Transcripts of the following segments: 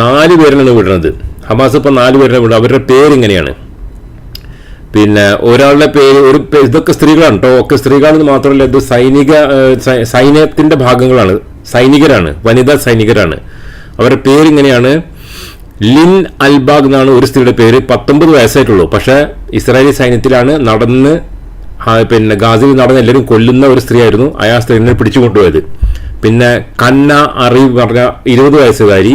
നാല് പേരിനാണ് വിടുന്നത് ഹമാസ് ഇപ്പം നാല് പേരിനെ വിടുന്നത്. അവരുടെ പേരിങ്ങനെയാണ് പിന്നെ ഒരാളുടെ പേര് ഒരു ഇതൊക്കെ സ്ത്രീകളാണ് കേട്ടോ ഒക്കെ സ്ത്രീകളാണെന്ന് മാത്രമല്ല ഇത് സൈനിക സൈന്യത്തിന്റെ ഭാഗങ്ങളാണ്. സൈനികരാണ്. വനിതാ സൈനികരാണ്. അവരുടെ പേരിങ്ങനെയാണ് ലിൻ അൽബാഗ് എന്നാണ് ഒരു സ്ത്രീയുടെ പേര്. പത്തൊമ്പത് വയസ്സായിട്ടുള്ളൂ. പക്ഷേ ഇസ്രായേലി സൈന്യത്തിലാണ് നടന്ന് പിന്നെ ഗാസിൽ നടന്ന് എല്ലാവരും കൊല്ലുന്ന ഒരു സ്ത്രീയായിരുന്നു. അയാൾ സ്ത്രീനെ പിടിച്ചു കൊണ്ടുപോയത് പിന്നെ കന്ന അറിവ് പറഞ്ഞ ഇരുപത് വയസ്സുകാരി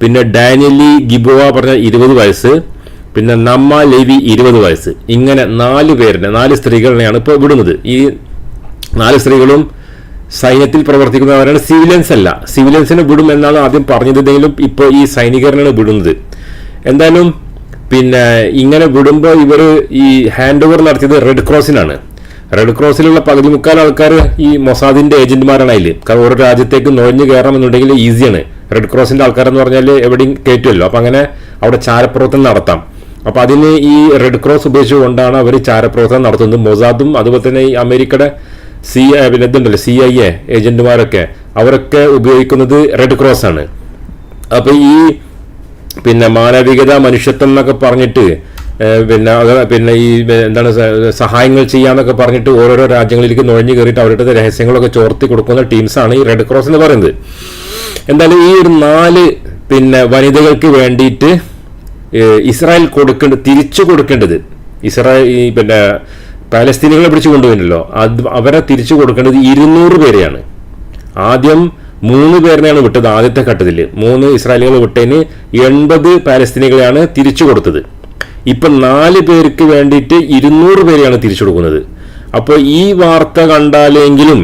പിന്നെ ഡാനിയലി ഗിബോവ പറഞ്ഞ ഇരുപത് വയസ്സ് പിന്നെ നമ്മ ലെവി ഇരുപത് വയസ്സ്. ഇങ്ങനെ നാല് പേരിനെ നാല് സ്ത്രീകളെയാണ് ഇപ്പോൾ വിടുന്നത്. ഈ നാല് സ്ത്രീകളും സൈന്യത്തിൽ പ്രവർത്തിക്കുന്നവരാണ് സിവിലിയൻസ് അല്ല. സിവിലിയൻസിനെ വിടും എന്നാണ് ആദ്യം പറഞ്ഞതെങ്കിലും ഇപ്പോൾ ഈ സൈനികരനാണ് വിടുന്നത്. എന്തായാലും പിന്നെ ഇങ്ങനെ വിടുമ്പോൾ ഇവർ ഈ ഹാൻഡ് ഓവർ നടത്തിയത് റെഡ് ക്രോസിനാണ് റെഡ് ക്രോസിലുള്ള പകുതി മുക്കാൽ ആൾക്കാർ ഈ മൊസാദിന്റെ ഏജന്റുമാരാണ് അതിൽ കാരണം ഓരോ രാജ്യത്തേക്ക് നുഴഞ്ഞു കയറണമെന്നുണ്ടെങ്കിൽ ഈസിയാണ്. റെഡ് ക്രോസിന്റെ ആൾക്കാരെന്ന് പറഞ്ഞാൽ എവിടെയും കയറ്റുമല്ലോ അപ്പം അങ്ങനെ അവിടെ ചാരപ്രവർത്തനം നടത്താം. അപ്പം അതിന് ഈ റെഡ് ക്രോസ് ഉപയോഗിച്ചുകൊണ്ടാണ് അവർ ചാരപ്രവർത്തനം നടത്തുന്നത്. മൊസാദും അതുപോലെ തന്നെ ഈ അമേരിക്കയുടെ സി പിന്നെ ഇതുണ്ടല്ലോ സി ഐ എ ഏജന്റുമാരൊക്കെ അവരൊക്കെ ഉപയോഗിക്കുന്നത് റെഡ് ക്രോസ് ആണ് അപ്പൊ ഈ പിന്നെ മാനവികത മനുഷ്യത്വം എന്നൊക്കെ പറഞ്ഞിട്ട് പിന്നെ പിന്നെ ഈ എന്താണ് സഹായങ്ങൾ ചെയ്യാന്നൊക്കെ പറഞ്ഞിട്ട് ഓരോരോ രാജ്യങ്ങളിലേക്ക് നുഴഞ്ഞു കയറിയിട്ട് അവരുടെ രഹസ്യങ്ങളൊക്കെ ചോർത്തി കൊടുക്കുന്ന ടീംസാണ് ഈ റെഡ് ക്രോസ് എന്ന് പറയുന്നത്. എന്തായാലും ഈ ഒരു നാല് പിന്നെ വനിതകൾക്ക് വേണ്ടിയിട്ട് ഇസ്രായേൽ കൊടുക്കേണ്ട തിരിച്ചു കൊടുക്കേണ്ടത് ഇസ്രായേൽ ഈ പിന്നെ പാലസ്തീനികളെ പിടിച്ചു കൊണ്ടുപോയില്ലോ അത് അവരെ തിരിച്ചു കൊടുക്കേണ്ടത് ഇരുന്നൂറ് പേരെയാണ്. ആദ്യം മൂന്ന് പേരിനെയാണ് വിട്ടത് ആദ്യത്തെ ഘട്ടത്തിൽ മൂന്ന് ഇസ്രായേലികൾ വിട്ടതിന് എൺപത് പാലസ്തീനികളെയാണ് തിരിച്ചു കൊടുത്തത്. ഇപ്പൊ നാല് പേർക്ക് വേണ്ടിയിട്ട് ഇരുന്നൂറ് പേരെയാണ് തിരിച്ചു കൊടുക്കുന്നത് അപ്പോൾ ഈ വാർത്ത കണ്ടാലെങ്കിലും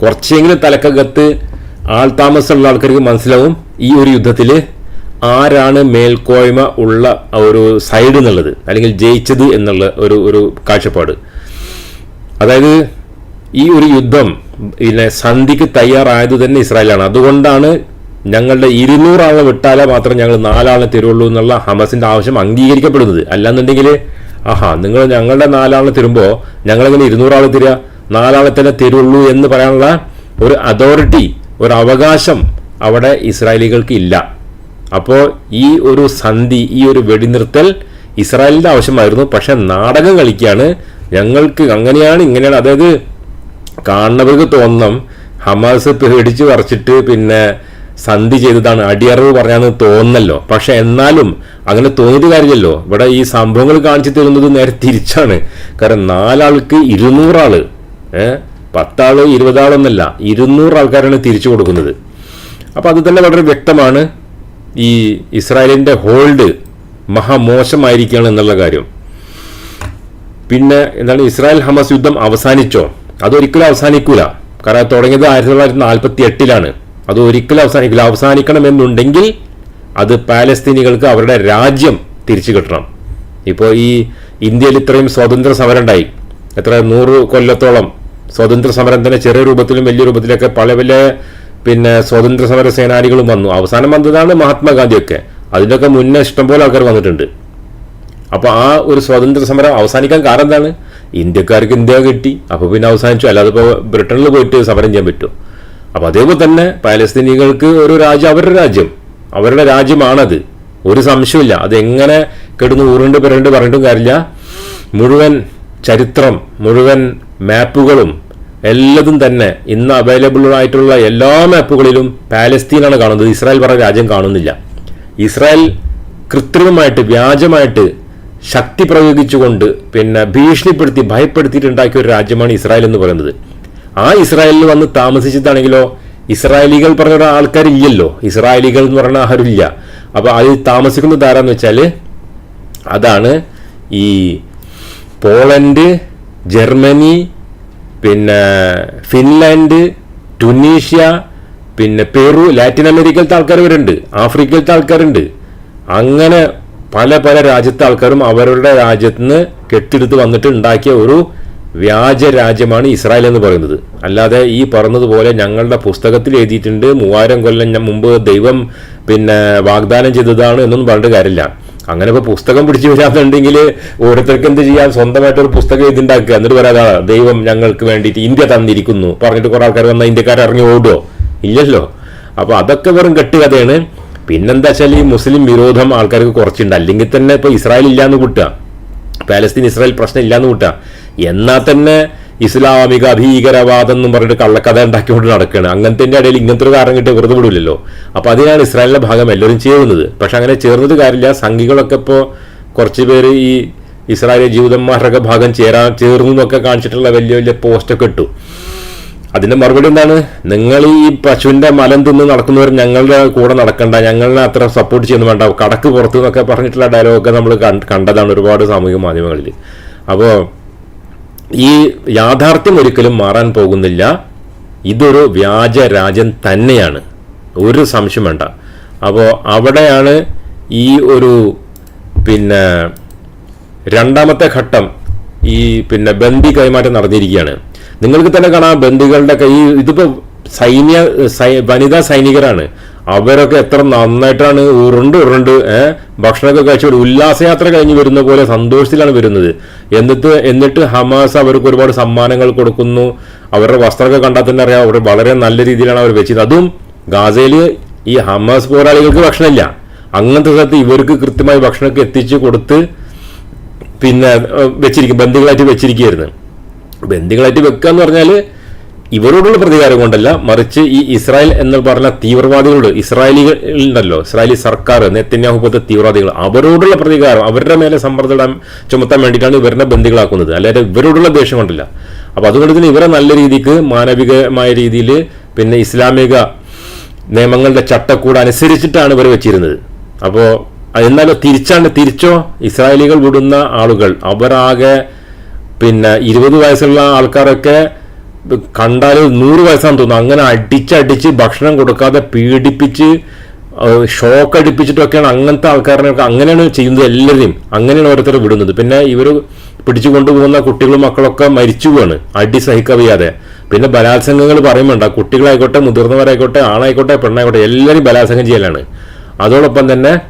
കുറച്ചെങ്കിലും തലക്കകത്ത് ആൾ താമസമുള്ള ആൾക്കാർക്ക് മനസ്സിലാവും ഈ ഒരു യുദ്ധത്തിൽ ആരാണ് മേൽക്കോയ്മ ഉള്ള ഒരു സൈഡ് എന്നുള്ളത് അല്ലെങ്കിൽ ജയിച്ചത് എന്നുള്ള ഒരു ഒരു കാഴ്ചപ്പാട്. അതായത് ഈ ഒരു യുദ്ധം പിന്നെ സന്ധിക്ക് തയ്യാറായത് തന്നെ ഇസ്രായേലാണ്. അതുകൊണ്ടാണ് ഞങ്ങളുടെ ഇരുന്നൂറാളെ വിട്ടാലേ മാത്രം ഞങ്ങൾ നാലാളെ തരുള്ളൂ എന്നുള്ള ഹമസിന്റെ ആവശ്യം അംഗീകരിക്കപ്പെടുന്നത്. അല്ലാന്നുണ്ടെങ്കിൽ ആഹാ നിങ്ങൾ ഞങ്ങളുടെ നാലാളെ തരുമ്പോൾ ഞങ്ങളെങ്ങനെ ഇരുന്നൂറാളെ തരിക നാലാളെ തന്നെ തരുള്ളൂ എന്ന് പറയാനുള്ള ഒരു അതോറിറ്റി ഒരു അവകാശം അവിടെ ഇസ്രായേലികൾക്ക് ഇല്ല. അപ്പോൾ ഈ ഒരു സന്ധി ഈ ഒരു വെടിനിർത്തൽ ഇസ്രായേലിന്റെ ആവശ്യമായിരുന്നു. പക്ഷെ നാടകം കളിക്കുകയാണ് ഞങ്ങൾക്ക് അങ്ങനെയാണ് ഇങ്ങനെയാണ്. അതായത് കാണുന്നവർക്ക് തോന്നണം. ഹമാസ് പേടിച്ച് പറിച്ചിട്ട് പിന്നെ സന്ധി ചെയ്തതാണ്. അടിയറവ് പറഞ്ഞാന്ന് തോന്നല്ലോ. പക്ഷെ എന്നാലും അങ്ങനെ തോന്നിയിട്ട് കാര്യമല്ലോ. ഇവിടെ ഈ സംഭവങ്ങൾ കാണിച്ചു തരുന്നത് നേരെ തിരിച്ചാണ്. കാരണം നാലാൾക്ക് ഇരുന്നൂറാൾ ഏഹ് പത്താൾ ഇരുപതാളൊന്നല്ല ഇരുന്നൂറ് ആൾക്കാരാണ് തിരിച്ചു കൊടുക്കുന്നത്. അപ്പൊ അത് തന്നെ വളരെ വ്യക്തമാണ്. ഈ ഇസ്രായേലിന്റെ ഹോൾഡ് മഹാമോശമായിരിക്കുകയാണ് എന്നുള്ള കാര്യം. പിന്നെ എന്താണ് ഇസ്രായേൽ ഹമസ് യുദ്ധം അവസാനിച്ചോ? അതൊരിക്കലും അവസാനിക്കൂല. കാരണം തുടങ്ങിയത് ആയിരത്തി തൊള്ളായിരത്തി നാൽപ്പത്തി എട്ടിലാണ് അത് ഒരിക്കലും അവസാനിക്കില്ല അവസാനിക്കണമെന്നുണ്ടെങ്കിൽ അത് പാലസ്തീനികൾക്ക് അവരുടെ രാജ്യം തിരിച്ചു കിട്ടണം. ഇപ്പോൾ ഈ ഇന്ത്യയിൽ ഇത്രയും സ്വാതന്ത്ര്യ സമരം ഉണ്ടായി എത്ര? നൂറ് കൊല്ലത്തോളം സ്വാതന്ത്ര്യ സമരം തന്നെ ചെറിയ രൂപത്തിലും വലിയ രൂപത്തിലൊക്കെ പല പല പിന്നെ സ്വാതന്ത്ര്യ സമര സേനാനികളും വന്നു. അവസാനം വന്നതാണ് മഹാത്മാഗാന്ധിയൊക്കെ. അതിന്റെയൊക്കെ മുന്നേ ഇഷ്ടംപോലെ ആൾക്കാർ വന്നിട്ടുണ്ട്. അപ്പോൾ ആ ഒരു സ്വാതന്ത്ര്യ സമരം അവസാനിക്കാൻ കാരണം എന്താണ് ഇന്ത്യക്കാർക്ക് ഇന്ത്യ കിട്ടി. അപ്പോൾ പിന്നെ അവസാനിച്ചു. അല്ലാതെ ഇപ്പോൾ ബ്രിട്ടനിൽ പോയിട്ട് സമരം ചെയ്യാൻ പറ്റും അപ്പൊ അതേപോലെ തന്നെ പാലസ്തീനികൾക്ക് ഒരു രാജ്യം അവരുടെ രാജ്യം അവരുടെ രാജ്യമാണത്. ഒരു സംശയമില്ല അതെങ്ങനെ കിടന്ന് ഊറുണ്ട് പിറണ്ട് പറഞ്ഞിട്ടും കാര്യമില്ല. മുഴുവൻ ചരിത്രം മുഴുവൻ മാപ്പുകളും എല്ലതും തന്നെ ഇന്ന് അവൈലബിൾ ആയിട്ടുള്ള എല്ലാ മാപ്പുകളിലും പാലസ്തീനാണ് കാണുന്നത്. ഇസ്രായേൽ പറഞ്ഞ രാജ്യം കാണുന്നില്ല. ഇസ്രായേൽ കൃത്രിമമായിട്ട് വ്യാജമായിട്ട് ശക്തി പ്രയോഗിച്ചുകൊണ്ട് പിന്നെ ഭീഷണിപ്പെടുത്തി ഭയപ്പെടുത്തിയിട്ടുണ്ടാക്കിയ ഒരു രാജ്യമാണ് ഇസ്രായേൽ എന്ന് പറയുന്നത്. ആ ഇസ്രായേലിൽ വന്ന് താമസിച്ചതാണെങ്കിലോ ഇസ്രായേലികൾ പറഞ്ഞ ആൾക്കാരില്ലല്ലോ. ഇസ്രായേലികൾ എന്ന് പറയുന്ന ആരുമില്ല. അപ്പൊ അതിൽ താമസിക്കുന്നത് ആരാന്ന് വെച്ചാൽ അതാണ് ഈ പോളണ്ട് ജർമ്മനി പിന്നെ ഫിൻലാൻഡ് ടുനീഷ്യ പിന്നെ പെറു ലാറ്റിൻ അമേരിക്കയിലത്തെ ആൾക്കാർ വരുന്നുണ്ട് ആഫ്രിക്കയിലത്തെ ആൾക്കാരുണ്ട്. അങ്ങനെ പല പല രാജ്യത്തെ ആൾക്കാരും അവരുടെ രാജ്യത്ത് നിന്ന് കെട്ടിയെടുത്ത് വന്നിട്ട് ഉണ്ടാക്കിയ ഒരു വ്യാജ രാജ്യമാണ് ഇസ്രായേൽ എന്ന് പറയുന്നത്. അല്ലാതെ ഈ പറഞ്ഞതുപോലെ ഞങ്ങളുടെ പുസ്തകത്തിൽ എഴുതിയിട്ടുണ്ട് മൂവായിരം കൊല്ലം മുമ്പ് ദൈവം പിന്നെ വാഗ്ദാനം ചെയ്തതാണ് എന്നൊന്നും പറഞ്ഞിട്ട് കാര്യമില്ല. അങ്ങനെ ഇപ്പൊ പുസ്തകം പിടിച്ചു വരാന്നുണ്ടെങ്കിൽ ഓരോരുത്തർക്ക് എന്ത് ചെയ്യാൻ സ്വന്തമായിട്ട് ഒരു പുസ്തകം എഴുതിണ്ടാക്കുക. എന്നിട്ട് പറയാതാ ദൈവം ഞങ്ങൾക്ക് വേണ്ടിയിട്ട് ഇന്ത്യ തന്നിരിക്കുന്നു. പറഞ്ഞിട്ട് കുറെ ആൾക്കാർ വന്നാൽ ഇന്ത്യക്കാർ ഇറങ്ങി ഓടുമോ ഇല്ലല്ലോ. അപ്പോൾ അതൊക്കെ വെറും കെട്ടുകഥയാണ്. പിന്നെന്താ വെച്ചാൽ ഈ മുസ്ലിം വിരോധം ആൾക്കാർക്ക് കുറച്ചുണ്ട്. അല്ലെങ്കിൽ തന്നെ ഇപ്പോൾ ഇസ്രായേൽ ഇല്ലാന്ന് കൂട്ടുക. പാലസ്തീൻ ഇസ്രായേൽ പ്രശ്നം ഇല്ലാന്ന് കൂട്ടുക. എന്നാൽ തന്നെ ഇസ്ലാമിക ഭീകരവാദം എന്നും പറഞ്ഞിട്ട് കള്ളക്കഥ ഉണ്ടാക്കിക്കൊണ്ട് നടക്കുകയാണ് അങ്ങനത്തെ ഇടയിൽ ഇങ്ങനത്തെ ഒരു കാരണം കിട്ടിയ വെറുതെ വിടില്ലല്ലോ അപ്പൊ അതിനാണ് ഇസ്രായേലിന്റെ ഭാഗം എല്ലാവരും ചേരുന്നത് പക്ഷെ അങ്ങനെ ചേർന്നത് കാര്യമില്ല. സംഘികളൊക്കെ ഇപ്പോൾ കുറച്ച് പേര് ഈ ഇസ്രായേലി ജീവിതന്മാരുടെ ഭാഗം ചേരാ ചേർന്നു എന്നൊക്കെ കാണിച്ചിട്ടുള്ള വലിയ വലിയ പോസ്റ്റൊക്കെ ഇട്ടു. അതിന്റെ മറുപടി എന്താണ്? നിങ്ങൾ ഈ പശുവിന്റെ മലം തിന്ന് നടക്കുന്നവർ ഞങ്ങളുടെ കൂടെ നടക്കണ്ട. ഞങ്ങളെ അത്ര സപ്പോർട്ട് ചെയ്യുന്നു വേണ്ട. കടക്ക് പുറത്ത് എന്നൊക്കെ പറഞ്ഞിട്ടുള്ള ഡയലോഗൊക്കെ നമ്മൾ കണ്ടതാണ് ഒരുപാട് സാമൂഹിക മാധ്യമങ്ങളിൽ. അപ്പോൾ ഈ യാഥാർത്ഥ്യം ഒരിക്കലും മാറാൻ പോകുന്നില്ല. ഇതൊരു വ്യാജ രാജ്യം തന്നെയാണ്. ഒരു സംശയം വേണ്ട. അപ്പോൾ അവിടെയാണ് ഈ ഒരു പിന്നെ രണ്ടാമത്തെ ഘട്ടം ഈ പിന്നെ ബന്ദി കൈമാറ്റം നടന്നിരിക്കുകയാണ് നിങ്ങൾക്ക് തന്നെ കാണാം ബന്ദികളുടെ കൈ ഇതിപ്പോ സൈന്യ വനിതാ സൈനികരാണ്. അവരൊക്കെ എത്ര നന്നായിട്ടാണ് ഉരുണ്ട് ഉരുണ്ട് ഭക്ഷണമൊക്കെ കഴിച്ചുകൊണ്ട് ഉല്ലാസയാത്ര കഴിഞ്ഞ് വരുന്ന പോലെ സന്തോഷത്തിലാണ് വരുന്നത്. എന്നിട്ട് എന്നിട്ട് ഹമാസ് അവർക്ക് ഒരുപാട് സമ്മാനങ്ങൾ കൊടുക്കുന്നു. അവരുടെ വസ്ത്രമൊക്കെ കണ്ടാൽ തന്നെ അറിയാം അവർ വളരെ നല്ല രീതിയിലാണ് അവർ വെച്ചത്. അതും ഗാസയിൽ ഈ ഹമാസ് പോരാളികൾക്ക് ഭക്ഷണമില്ല. അങ്ങനത്തെ സ്ഥലത്ത് ഇവർക്ക് കൃത്യമായി ഭക്ഷണമൊക്കെ എത്തിച്ചു കൊടുത്ത് പിന്നെ വെച്ചിരിക്കും. ബന്ധുക്കളായിട്ട് വെച്ചിരിക്കുകയായിരുന്നു. ബന്ധുക്കളായിട്ട് വെക്കുക എന്ന് പറഞ്ഞാൽ ഇവരോടുള്ള പ്രതികാരം കൊണ്ടല്ല മറിച്ച് ഈ ഇസ്രായേൽ എന്ന് പറഞ്ഞ തീവ്രവാദികളോട് ഇസ്രായേലികൾ ഉണ്ടല്ലോ ഇസ്രായേലി സർക്കാർ നെത്തന്യാഹു പോലത്തെ തീവ്രവാദികൾ അവരോടുള്ള പ്രതികാരം അവരുടെ മേലെ സമ്മർദ്ദം ചുമത്താൻ വേണ്ടിയിട്ടാണ് ഇവരുടെ ബന്ധികളാക്കുന്നത് അല്ലാതെ ഇവരോടുള്ള ദേഷ്യം കൊണ്ടല്ല. അപ്പൊ അതുകൊണ്ട് തന്നെ ഇവരെ നല്ല രീതിക്ക് മാനവികമായ രീതിയിൽ പിന്നെ ഇസ്ലാമിക നിയമങ്ങളുടെ ചട്ടക്കൂട് അനുസരിച്ചിട്ടാണ് ഇവർ വെച്ചിരുന്നത്. അപ്പോൾ എന്നാലോ തിരിച്ചാണ് തിരിച്ചോ ഇസ്രായേലികൾ വിടുന്ന ആളുകൾ അവരാകെ പിന്നെ ഇരുപത് വയസ്സുള്ള ആൾക്കാരൊക്കെ കണ്ടാൽ നൂറ് വയസ്സാന്ന് തോന്നുന്നു. അങ്ങനെ അടിച്ചടിച്ച് ഭക്ഷണം കൊടുക്കാതെ പീഡിപ്പിച്ച് ഷോക്ക് അടിപ്പിച്ചിട്ടൊക്കെയാണ് അങ്ങനത്തെ ആൾക്കാരനെ അങ്ങനെയാണ് ചെയ്യുന്നത് എല്ലാവരെയും. അങ്ങനെയാണ് ഓരോരുത്തർ വിടുന്നത്. പിന്നെ ഇവർ പിടിച്ചു കൊണ്ടുപോകുന്ന കുട്ടികളും മക്കളൊക്കെ മരിച്ചു പോവാണ്. അടി സഹിക്കവയ്യാതെ. പിന്നെ ബലാത്സംഗങ്ങൾ പറയുമ്പോണ്ട കുട്ടികളായിക്കോട്ടെ മുതിർന്നവരായിക്കോട്ടെ ആണായിക്കോട്ടെ പെണ്ണായിക്കോട്ടെ എല്ലാവരും ബലാത്സംഗം ചെയ്യലാണ്. അതോടൊപ്പം തന്നെ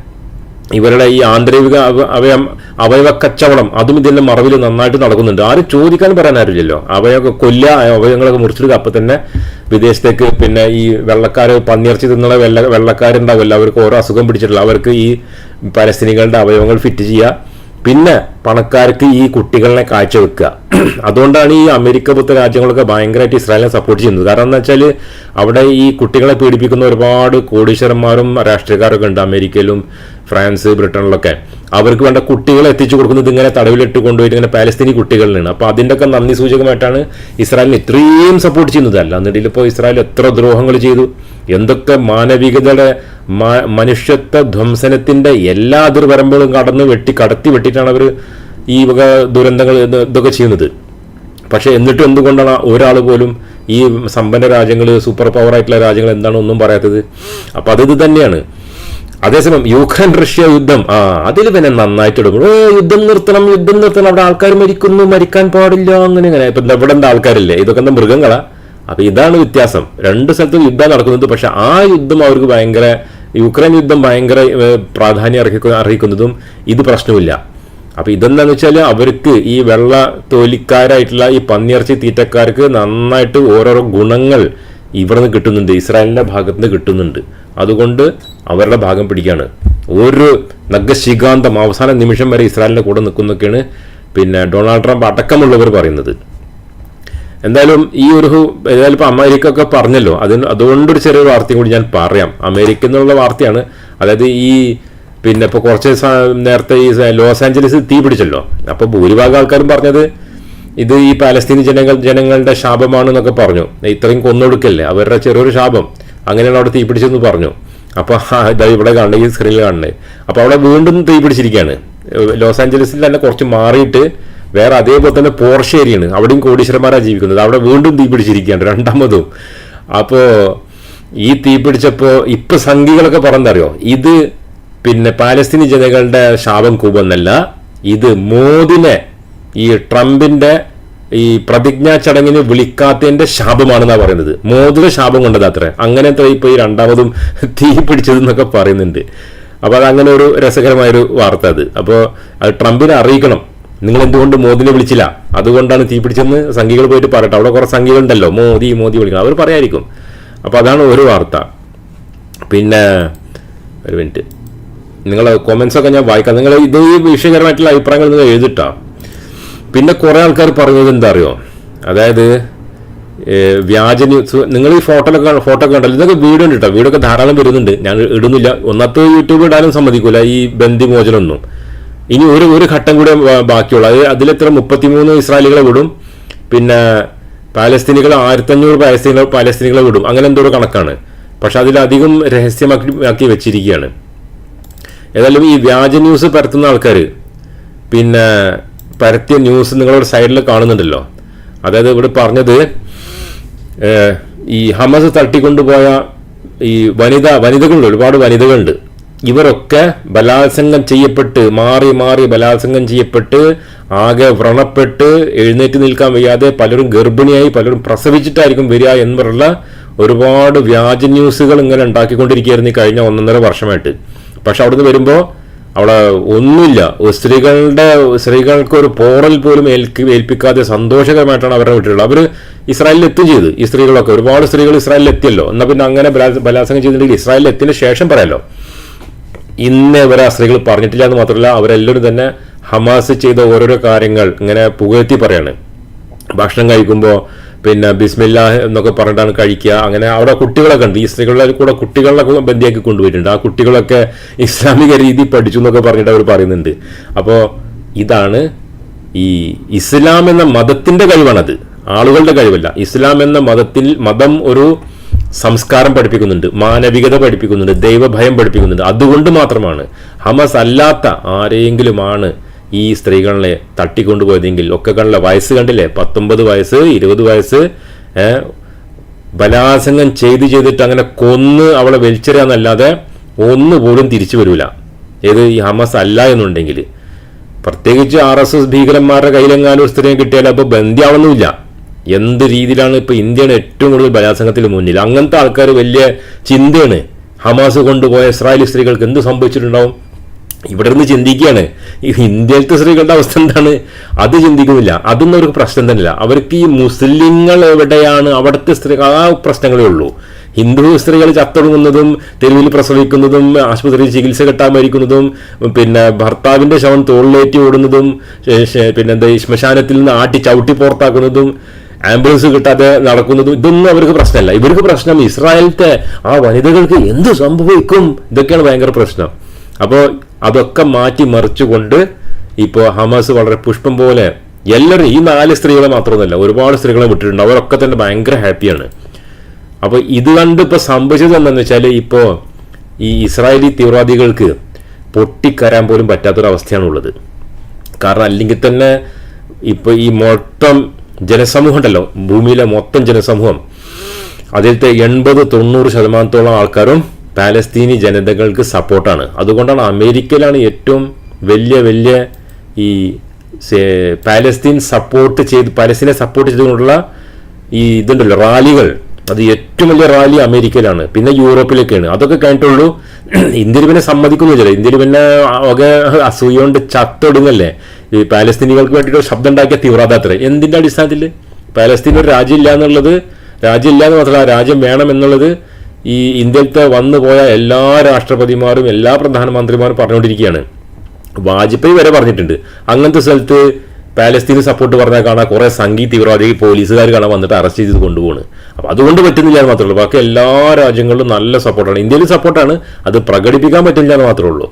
ഇവരുടെ ഈ ആന്തരിക അവ- അവയം അവയവ കച്ചവടം അതും ഇതെല്ലാം മറവിൽ നന്നായിട്ട് നടക്കുന്നുണ്ട്. ആരും ചോദിക്കാൻ പറയാൻ ആരുമില്ലല്ലോ. അവയൊക്കെ കൊല്ല അവയവങ്ങളൊക്കെ മുറിച്ചെടുക്കുക. അപ്പൊ തന്നെ വിദേശത്തേക്ക് പിന്നെ ഈ വെള്ളക്കാർ പന്നിയിറച്ചി തിന്നുള്ള വെള്ള വെള്ളക്കാരുണ്ടാവില്ല അവർക്ക് ഓരോ അസുഖം പിടിച്ചിട്ടുള്ള അവർക്ക് ഈ പലസ്തീനികളുടെ അവയവങ്ങൾ ഫിറ്റ് ചെയ്യുക. പിന്നെ പണക്കാർക്ക് ഈ കുട്ടികളെ കാഴ്ചവെക്കുക. അതുകൊണ്ടാണ് ഈ അമേരിക്ക പോലത്തെ രാജ്യങ്ങളൊക്കെ ഭയങ്കരമായിട്ട് ഇസ്രായേലിനെ സപ്പോർട്ട് ചെയ്യുന്നത്. കാരണം എന്താ വെച്ചാൽ അവിടെ ഈ കുട്ടികളെ പീഡിപ്പിക്കുന്ന ഒരുപാട് കോടീശ്വരന്മാരും രാഷ്ട്രീയക്കാരൊക്കെ ഉണ്ട്. അമേരിക്കയിലും ഫ്രാൻസ് ബ്രിട്ടനിലൊക്കെ. അവർക്ക് വേണ്ട കുട്ടികളെ എത്തിച്ചു കൊടുക്കുന്നത് ഇങ്ങനെ തടവിലിട്ട് കൊണ്ടുപോയിട്ട് ഇങ്ങനെ പാലസ്തീനി കുട്ടികളിലാണ്. അപ്പോൾ അതിന്റെയൊക്കെ നന്ദി സൂചകമായിട്ടാണ് ഇസ്രായേലിനെ ഇത്രയും സപ്പോർട്ട് ചെയ്യുന്നത്. അല്ല എന്നിട്ട് ഇപ്പോൾ ഇസ്രായേൽ എത്ര ദ്രോഹങ്ങൾ ചെയ്തു. എന്തൊക്കെ മാനവികതയുടെ മനുഷ്യത്വ ധ്വംസനത്തിന്റെ എല്ലാ അതിർവരമ്പുകളും കടന്ന് വെട്ടി കടത്തി വെട്ടിയിട്ടാണ് അവർ ഈ വക ദുരന്തങ്ങൾ ഇത് ഇതൊക്കെ ചെയ്യുന്നത്. പക്ഷെ എന്നിട്ടും എന്തുകൊണ്ടാണ് ഒരാൾ പോലും ഈ സമ്പന്ന രാജ്യങ്ങൾ സൂപ്പർ പവർ ആയിട്ടുള്ള രാജ്യങ്ങൾ എന്താണ് ഒന്നും പറയാത്തത്? അപ്പൊ അത് ഇത് തന്നെയാണ്. അതേസമയം യുക്രൈൻ റഷ്യ യുദ്ധം ആ അതിൽ പിന്നെ നന്നായിട്ട് എടുക്കും ഏ യുദ്ധം നിർത്തണം യുദ്ധം നിർത്തണം. അവിടെ ആൾക്കാർ മരിക്കുന്നു മരിക്കാൻ പാടില്ല അങ്ങനെ ഇങ്ങനെ. ഇപ്പൊ ഇവിടെ എന്താ ആൾക്കാരില്ലേ? ഇതൊക്കെ എന്താ മൃഗങ്ങളാ? അപ്പൊ ഇതാണ് വ്യത്യാസം. രണ്ട് സ്ഥലത്തും യുദ്ധം നടക്കുന്നത് പക്ഷെ ആ യുദ്ധം അവർക്ക് ഭയങ്കര യുക്രൈൻ യുദ്ധം ഭയങ്കര പ്രാധാന്യം അർഹിക്കുന്ന അർഹിക്കുന്നതും ഇത് പ്രശ്നമില്ല അപ്പൊ ഇതെന്താന്ന് വെച്ചാൽ അവർക്ക് ഈ വെള്ള തൊലിക്കാരായിട്ടുള്ള ഈ പന്നിയിറച്ചി തീറ്റക്കാർക്ക് നന്നായിട്ട് ഓരോരോ ഗുണങ്ങൾ ഇവിടെ നിന്ന് കിട്ടുന്നുണ്ട് ഇസ്രായേലിന്റെ ഭാഗത്ത് നിന്ന് കിട്ടുന്നുണ്ട്. അതുകൊണ്ട് അവരുടെ ഭാഗം പിടിക്കുകയാണ് ഒരു നഗശികാന്തം അവസാന നിമിഷം വരെ ഇസ്രായേലിന്റെ കൂടെ നിൽക്കുന്നൊക്കെയാണ് പിന്നെ ഡൊണാൾഡ് ട്രംപ് അടക്കമുള്ളവർ പറയുന്നത്. എന്തായാലും ഈ ഒരു ഏതായാലും ഇപ്പൊ അമേരിക്ക ഒക്കെ പറഞ്ഞല്ലോ. അതിന് അതുകൊണ്ടൊരു ചെറിയ വാർത്തയും കൂടി ഞാൻ പറയാം. അമേരിക്ക എന്നുള്ള വാർത്തയാണ്. അതായത് ഈ പിന്നെ ഇപ്പോൾ കുറച്ച് നേരത്തെ ഈ ലോസ് ആഞ്ചലസ് തീ പിടിച്ചല്ലോ. അപ്പോൾ ഭൂരിഭാഗം ആൾക്കാരും പറഞ്ഞത് ഇത് ഈ പാലസ്തീനി ജനങ്ങൾ ജനങ്ങളുടെ ശാപമാണെന്നൊക്കെ പറഞ്ഞു. ഇത്രയും കൊന്നൊടുക്കല്ലേ? അവരുടെ ചെറിയൊരു ശാപം. അങ്ങനെയാണ് അവിടെ തീ പിടിച്ചെന്ന് പറഞ്ഞു. അപ്പോൾ ഇതാ ഇവിടെ കാണണേ ഈ സ്ക്രീനിൽ കാണണേ അപ്പോൾ അവിടെ വീണ്ടും തീ പിടിച്ചിരിക്കുകയാണ്. ലോസ് ആഞ്ചലസിൽ തന്നെ കുറച്ച് മാറിയിട്ട് വേറെ അതേപോലെ തന്നെ പോർഷേരിയാണ് അവിടെയും കോടീശ്വരന്മാരാണ് ജീവിക്കുന്നത്. അവിടെ വീണ്ടും തീ പിടിച്ചിരിക്കുകയാണ് രണ്ടാമതും. അപ്പോൾ ഈ തീ പിടിച്ചപ്പോൾ ഇപ്പം സംഘികളൊക്കെ പറഞ്ഞറിയോ ഇത് പിന്നെ പാലസ്തീനി ജനങ്ങളുടെ ശാപം കൂപെന്നല്ല ഇത് മോദിനെ ഈ ട്രംപിന്റെ ഈ പ്രതിജ്ഞാ ചടങ്ങിന് വിളിക്കാത്തതിന്റെ ശാപമാണെന്നാ പറയുന്നത്. മോദിയുടെ ശാപം കൊണ്ടത് അത്ര. അങ്ങനെ ഇപ്പൊ ഈ രണ്ടാമതും തീ പിടിച്ചതെന്നൊക്കെ പറയുന്നുണ്ട്. അപ്പോൾ അത് അങ്ങനെ ഒരു രസകരമായൊരു വാർത്ത അത്. അപ്പോൾ അത് ട്രംപിനെ അറിയിക്കണം. നിങ്ങൾ എന്തുകൊണ്ട് മോദിനെ വിളിച്ചില്ല? അതുകൊണ്ടാണ് തീ പിടിച്ചെന്ന് സംഘികൾ പോയിട്ട് പറയട്ടെ. അവിടെ കുറേ സംഘികളുണ്ടല്ലോ. മോദി മോദി വിളിക്കണം. അവർ പറയായിരിക്കും. അപ്പോൾ അതാണ് ഒരു വാർത്ത. പിന്നെ ഒരു മിനിറ്റ്. നിങ്ങളെ കൊമൻസ് ഒക്കെ ഞാൻ വായിക്കാം. നിങ്ങൾ ഇത് ഈ വിഷയകരമായിട്ടുള്ള അഭിപ്രായങ്ങൾ നിങ്ങൾ എഴുതിട്ടാ. പിന്നെ കുറേ ആൾക്കാർ പറഞ്ഞത് എന്താ അറിയോ അതായത് വ്യാജന് നിങ്ങൾ ഈ ഫോട്ടോയിലൊക്കെ ഫോട്ടോ ഒക്കെ ഉണ്ടല്ലോ ഇതൊക്കെ വീഡിയോ ഉണ്ട് കേട്ടോ. വീഡിയോ ഒക്കെ ധാരാളം വരുന്നുണ്ട്. ഞാൻ ഇടുന്നില്ല. ഒന്നത്തെ യൂട്യൂബ് ഇടാനും സമ്മതിക്കൂല. ഈ ബന്ധിമോചനമൊന്നും ഇനി ഒരു ഒരു ഘട്ടം കൂടെ ബാക്കിയുള്ളൂ. അത് അതിലെത്ര? മുപ്പത്തിമൂന്ന് ഇസ്രായേലികളെ വിടും. പിന്നെ പാലസ്തീനികൾ ആയിരത്തഞ്ഞൂറ് പാലസ്തീനികൾ പാലസ്തീനികളെ വിടും. അങ്ങനെ എന്തോ കണക്കാണ്. പക്ഷെ അതിലധികം രഹസ്യമാക്കി ആക്കി വെച്ചിരിക്കുകയാണ്. ഏതായാലും ഈ വ്യാജ ന്യൂസ് പരത്തുന്ന ആൾക്കാർ പിന്നെ പരത്തിയ ന്യൂസ് നിങ്ങളുടെ സൈഡിൽ കാണുന്നുണ്ടല്ലോ. അതായത് ഇവിടെ പറഞ്ഞത് ഈ ഹമസ് തട്ടിക്കൊണ്ടുപോയ ഈ വനിത വനിതകളുണ്ട് ഒരുപാട് വനിതകളുണ്ട്. ഇവരൊക്കെ ബലാത്സംഗം ചെയ്യപ്പെട്ട് മാറി മാറി ബലാത്സംഗം ചെയ്യപ്പെട്ട് ആകെ വ്രണപ്പെട്ട് എഴുന്നേറ്റ് നിൽക്കാൻ വയ്യാതെ പലരും ഗർഭിണിയായി പലരും പ്രസവിച്ചിട്ടായിരിക്കും വരിക എന്നുള്ള ഒരുപാട് വ്യാജ ന്യൂസുകൾ ഇങ്ങനെ ഉണ്ടാക്കിക്കൊണ്ടിരിക്കുകയായിരുന്നു ഈ കഴിഞ്ഞ ഒന്നൊന്നര വർഷമായിട്ട്. പക്ഷെ അവിടുന്ന് വരുമ്പോൾ അവിടെ ഒന്നുമില്ല. സ്ത്രീകളുടെ സ്ത്രീകൾക്ക് ഒരു പോറൽ പോലും ഏൽക്ക് ഏൽപ്പിക്കാതെ സന്തോഷകരമായിട്ടാണ് അവരുടെ വീട്ടിലുള്ളത്. അവർ ഇസ്രായേലിൽ എത്തും ചെയ്ത് ഈ സ്ത്രീകളൊക്കെ. ഒരുപാട് സ്ത്രീകൾ ഇസ്രായേലിൽ എത്തിയല്ലോ. എന്നാൽ പിന്നെ അങ്ങനെ ബലാ- ബലാത്സംഗം ചെയ്തിട്ടുണ്ടെങ്കിൽ ഇസ്രായേലിൽ എത്തിയതിന് ശേഷം പറയാലോ ഇന്ന് ഇവരെ ആ സ്ത്രീകൾ പറഞ്ഞിട്ടില്ല എന്ന് മാത്രമല്ല അവരെല്ലാവരും തന്നെ ഹമാസ് ചെയ്ത ഓരോരോ കാര്യങ്ങൾ ഇങ്ങനെ പുകഴ്ത്തി പറയാണ്. ഭക്ഷണം കഴിക്കുമ്പോൾ പിന്നെ ബിസ്മില്ല എന്നൊക്കെ പറഞ്ഞിട്ടാണ് കഴിക്കുക. അങ്ങനെ അവിടെ കുട്ടികളൊക്കെ ഉണ്ട്. ഈ സ്ത്രീകളുടെ കൂടെ കുട്ടികളൊക്കെ ബന്ധിയാക്കി കൊണ്ടുപോയിട്ടുണ്ട്. ആ കുട്ടികളൊക്കെ ഇസ്ലാമിക രീതി പഠിച്ചു എന്നൊക്കെ പറഞ്ഞിട്ട് അവർ പറയുന്നുണ്ട്. അപ്പോൾ ഇതാണ് ഈ ഇസ്ലാം എന്ന മതത്തിന്റെ കഴിവാണത്. ആളുകളുടെ കഴിവല്ല. ഇസ്ലാം എന്ന മതത്തിൽ മതം ഒരു സംസ്കാരം പഠിപ്പിക്കുന്നുണ്ട്. മാനവികത പഠിപ്പിക്കുന്നുണ്ട്. ദൈവഭയം പഠിപ്പിക്കുന്നുണ്ട്. അതുകൊണ്ട് മാത്രമാണ് ഹമസ് അല്ലാത്ത ആരെങ്കിലുമാണ് ഈ സ്ത്രീകളെ തട്ടിക്കൊണ്ടുപോയതെങ്കിൽ ഒക്കെ കണ്ടില്ല? വയസ്സ് കണ്ടില്ലേ? പത്തൊമ്പത് വയസ്സ് ഇരുപത് വയസ്സ് ബലാസംഗം ചെയ്ത് ചെയ്തിട്ട് അങ്ങനെ കൊന്ന് അവളെ വലിച്ചെറിയാന്നല്ലാതെ ഒന്നുപോലും തിരിച്ചു വരില്ല ഏത് ഈ ഹമസ് അല്ല എന്നുണ്ടെങ്കിൽ. പ്രത്യേകിച്ച് ആർ എസ് എസ് ഭീകരന്മാരുടെ കയ്യിലെങ്ങാനും സ്ത്രീയെ കിട്ടിയാൽ അപ്പോൾ ബന്ധിയാവുന്നുമില്ല എന്ത് രീതിയിലാണ് ഇപ്പോൾ ഇന്ത്യയാണ് ഏറ്റവും കൂടുതൽ ബലാസംഗത്തിൽ മുന്നിൽ? അങ്ങനത്തെ ആൾക്കാർ വലിയ ചിന്തയാണ്. ഹമാസ് കൊണ്ടുപോയ ഇസ്രായേലി സ്ത്രീകൾക്ക് എന്ത് സംഭവിച്ചിട്ടുണ്ടാവും? ഇവിടെ നിന്ന് ചിന്തിക്കുകയാണ്. ഈ ഇന്ത്യയിലത്തെ സ്ത്രീകളുടെ അവസ്ഥ എന്താണ്? അത് ചിന്തിക്കുന്നില്ല. അതൊന്നും അവർക്ക് പ്രശ്നം തന്നെയില്ല. അവർക്ക് ഈ മുസ്ലിങ്ങൾ എവിടെയാണ്? അവിടുത്തെ സ്ത്രീകൾ ആ പ്രശ്നങ്ങളേ ഉള്ളൂ. ഹിന്ദു സ്ത്രീകൾ ചത്തൊടുങ്ങുന്നതും തെരുവിൽ പ്രസവിക്കുന്നതും ആശുപത്രിയിൽ ചികിത്സ കിട്ടാൻ മരിക്കുന്നതും പിന്നെ ഭർത്താവിന്റെ ശവം തോളിലേറ്റി ഓടുന്നതും ശേ- ശേ- പിന്നെ എന്താ ഈ ശ്മശാനത്തിൽ നിന്ന് ആട്ടി ചവിട്ടി പുറത്താക്കുന്നതും ആംബുലൻസ് കിട്ടാതെ നടക്കുന്നതും ഇതൊന്നും അവർക്ക് പ്രശ്നമല്ല. ഇവർക്ക് പ്രശ്നം ഇസ്രായേലത്തെ ആ വനിതകൾക്ക് എന്ത് സംഭവിക്കും? ഇതൊക്കെയാണ് ഭയങ്കര പ്രശ്നം. അപ്പോൾ അതൊക്കെ മാറ്റി മറിച്ചുകൊണ്ട് ഇപ്പോൾ ഹമാസ് വളരെ പുഷ്പം പോലെ എല്ലാവരും ഈ നാല് സ്ത്രീകളെ മാത്രമൊന്നുമല്ല ഒരുപാട് സ്ത്രീകളെ വിട്ടിട്ടുണ്ട്. അവരൊക്കെ തന്നെ ഭയങ്കര ഹാപ്പിയാണ്. അപ്പോൾ ഇത് കണ്ട് ഇപ്പോൾ സംഭവിച്ചത് എന്താണെന്ന് വെച്ചാൽ ഇപ്പോൾ ഈ ഇസ്രായേലി തീവ്രവാദികൾക്ക് പൊട്ടിക്കരാൻ പോലും പറ്റാത്തൊരവസ്ഥയാണുള്ളത് കാരണം അല്ലെങ്കിൽ തന്നെ ഇപ്പോൾ ഈ മൊത്തം ജനസമൂഹം ഉണ്ടല്ലോ ഭൂമിയിലെ മൊത്തം ജനസമൂഹം. അതിലത്തെ എൺപത് തൊണ്ണൂറ് ശതമാനത്തോളം ആൾക്കാരും പാലസ്തീനി ജനതകൾക്ക് സപ്പോർട്ടാണ്. അതുകൊണ്ടാണ് അമേരിക്കയിലാണ് ഏറ്റവും വലിയ വലിയ ഈ പാലസ്തീൻ സപ്പോർട്ട് ചെയ്ത് പാലസ്തീനെ സപ്പോർട്ട് ചെയ്തുകൊണ്ടുള്ള ഈ ഇതുണ്ടല്ലോ റാലികൾ. അത് ഏറ്റവും വലിയ റാലി അമേരിക്കയിലാണ്. പിന്നെ യൂറോപ്പിലൊക്കെയാണ്. അതൊക്കെ കഴിഞ്ഞിട്ടുള്ളൂ. ഇന്ത്യയിൽ പിന്നെ സമ്മതിക്കുന്നില്ല ഇന്ത്യയിൽ പിന്നെ ഒക്കെ അസൂയ കൊണ്ട് ചത്തൊടുങ്ങല്ലേ? ഈ പാലസ്തീനികൾക്ക് വേണ്ടിയിട്ട് ശബ്ദം ഉണ്ടാക്കിയ തീവ്രാതാത്ര എന്തിന്റെ അടിസ്ഥാനത്തിൽ പാലസ്തീൻ ഒരു രാജ്യമില്ല എന്നുള്ളത് രാജ്യമില്ല എന്ന് മാത്രമല്ല രാജ്യം വേണം എന്നുള്ളത് ഈ വന്നു പോയ എല്ലാ രാഷ്ട്രപതിമാരും എല്ലാ പ്രധാനമന്ത്രിമാരും പറഞ്ഞുകൊണ്ടിരിക്കുകയാണ്. വാജ്പേയി വരെ പറഞ്ഞിട്ടുണ്ട്. അങ്ങനത്തെ സ്ഥലത്ത് പാലസ്തീന് സപ്പോർട്ട് പറഞ്ഞാൽ കാണാൻ കുറേ സംഗീത തീവ്രവാദി പോലീസുകാർ കാണാൻ വന്നിട്ട് അറസ്റ്റ് ചെയ്ത് കൊണ്ടുപോണ്. അപ്പോൾ അതുകൊണ്ട് പറ്റുന്നില്ല എന്ന് മാത്രമേ ഉള്ളൂ. ബാക്കി എല്ലാ രാജ്യങ്ങളിലും നല്ല സപ്പോർട്ടാണ് ഇന്ത്യയിൽ സപ്പോർട്ടാണ് അത് പ്രകടിപ്പിക്കാൻ പറ്റില്ല എന്ന് മാത്രമേ ഉള്ളൂ.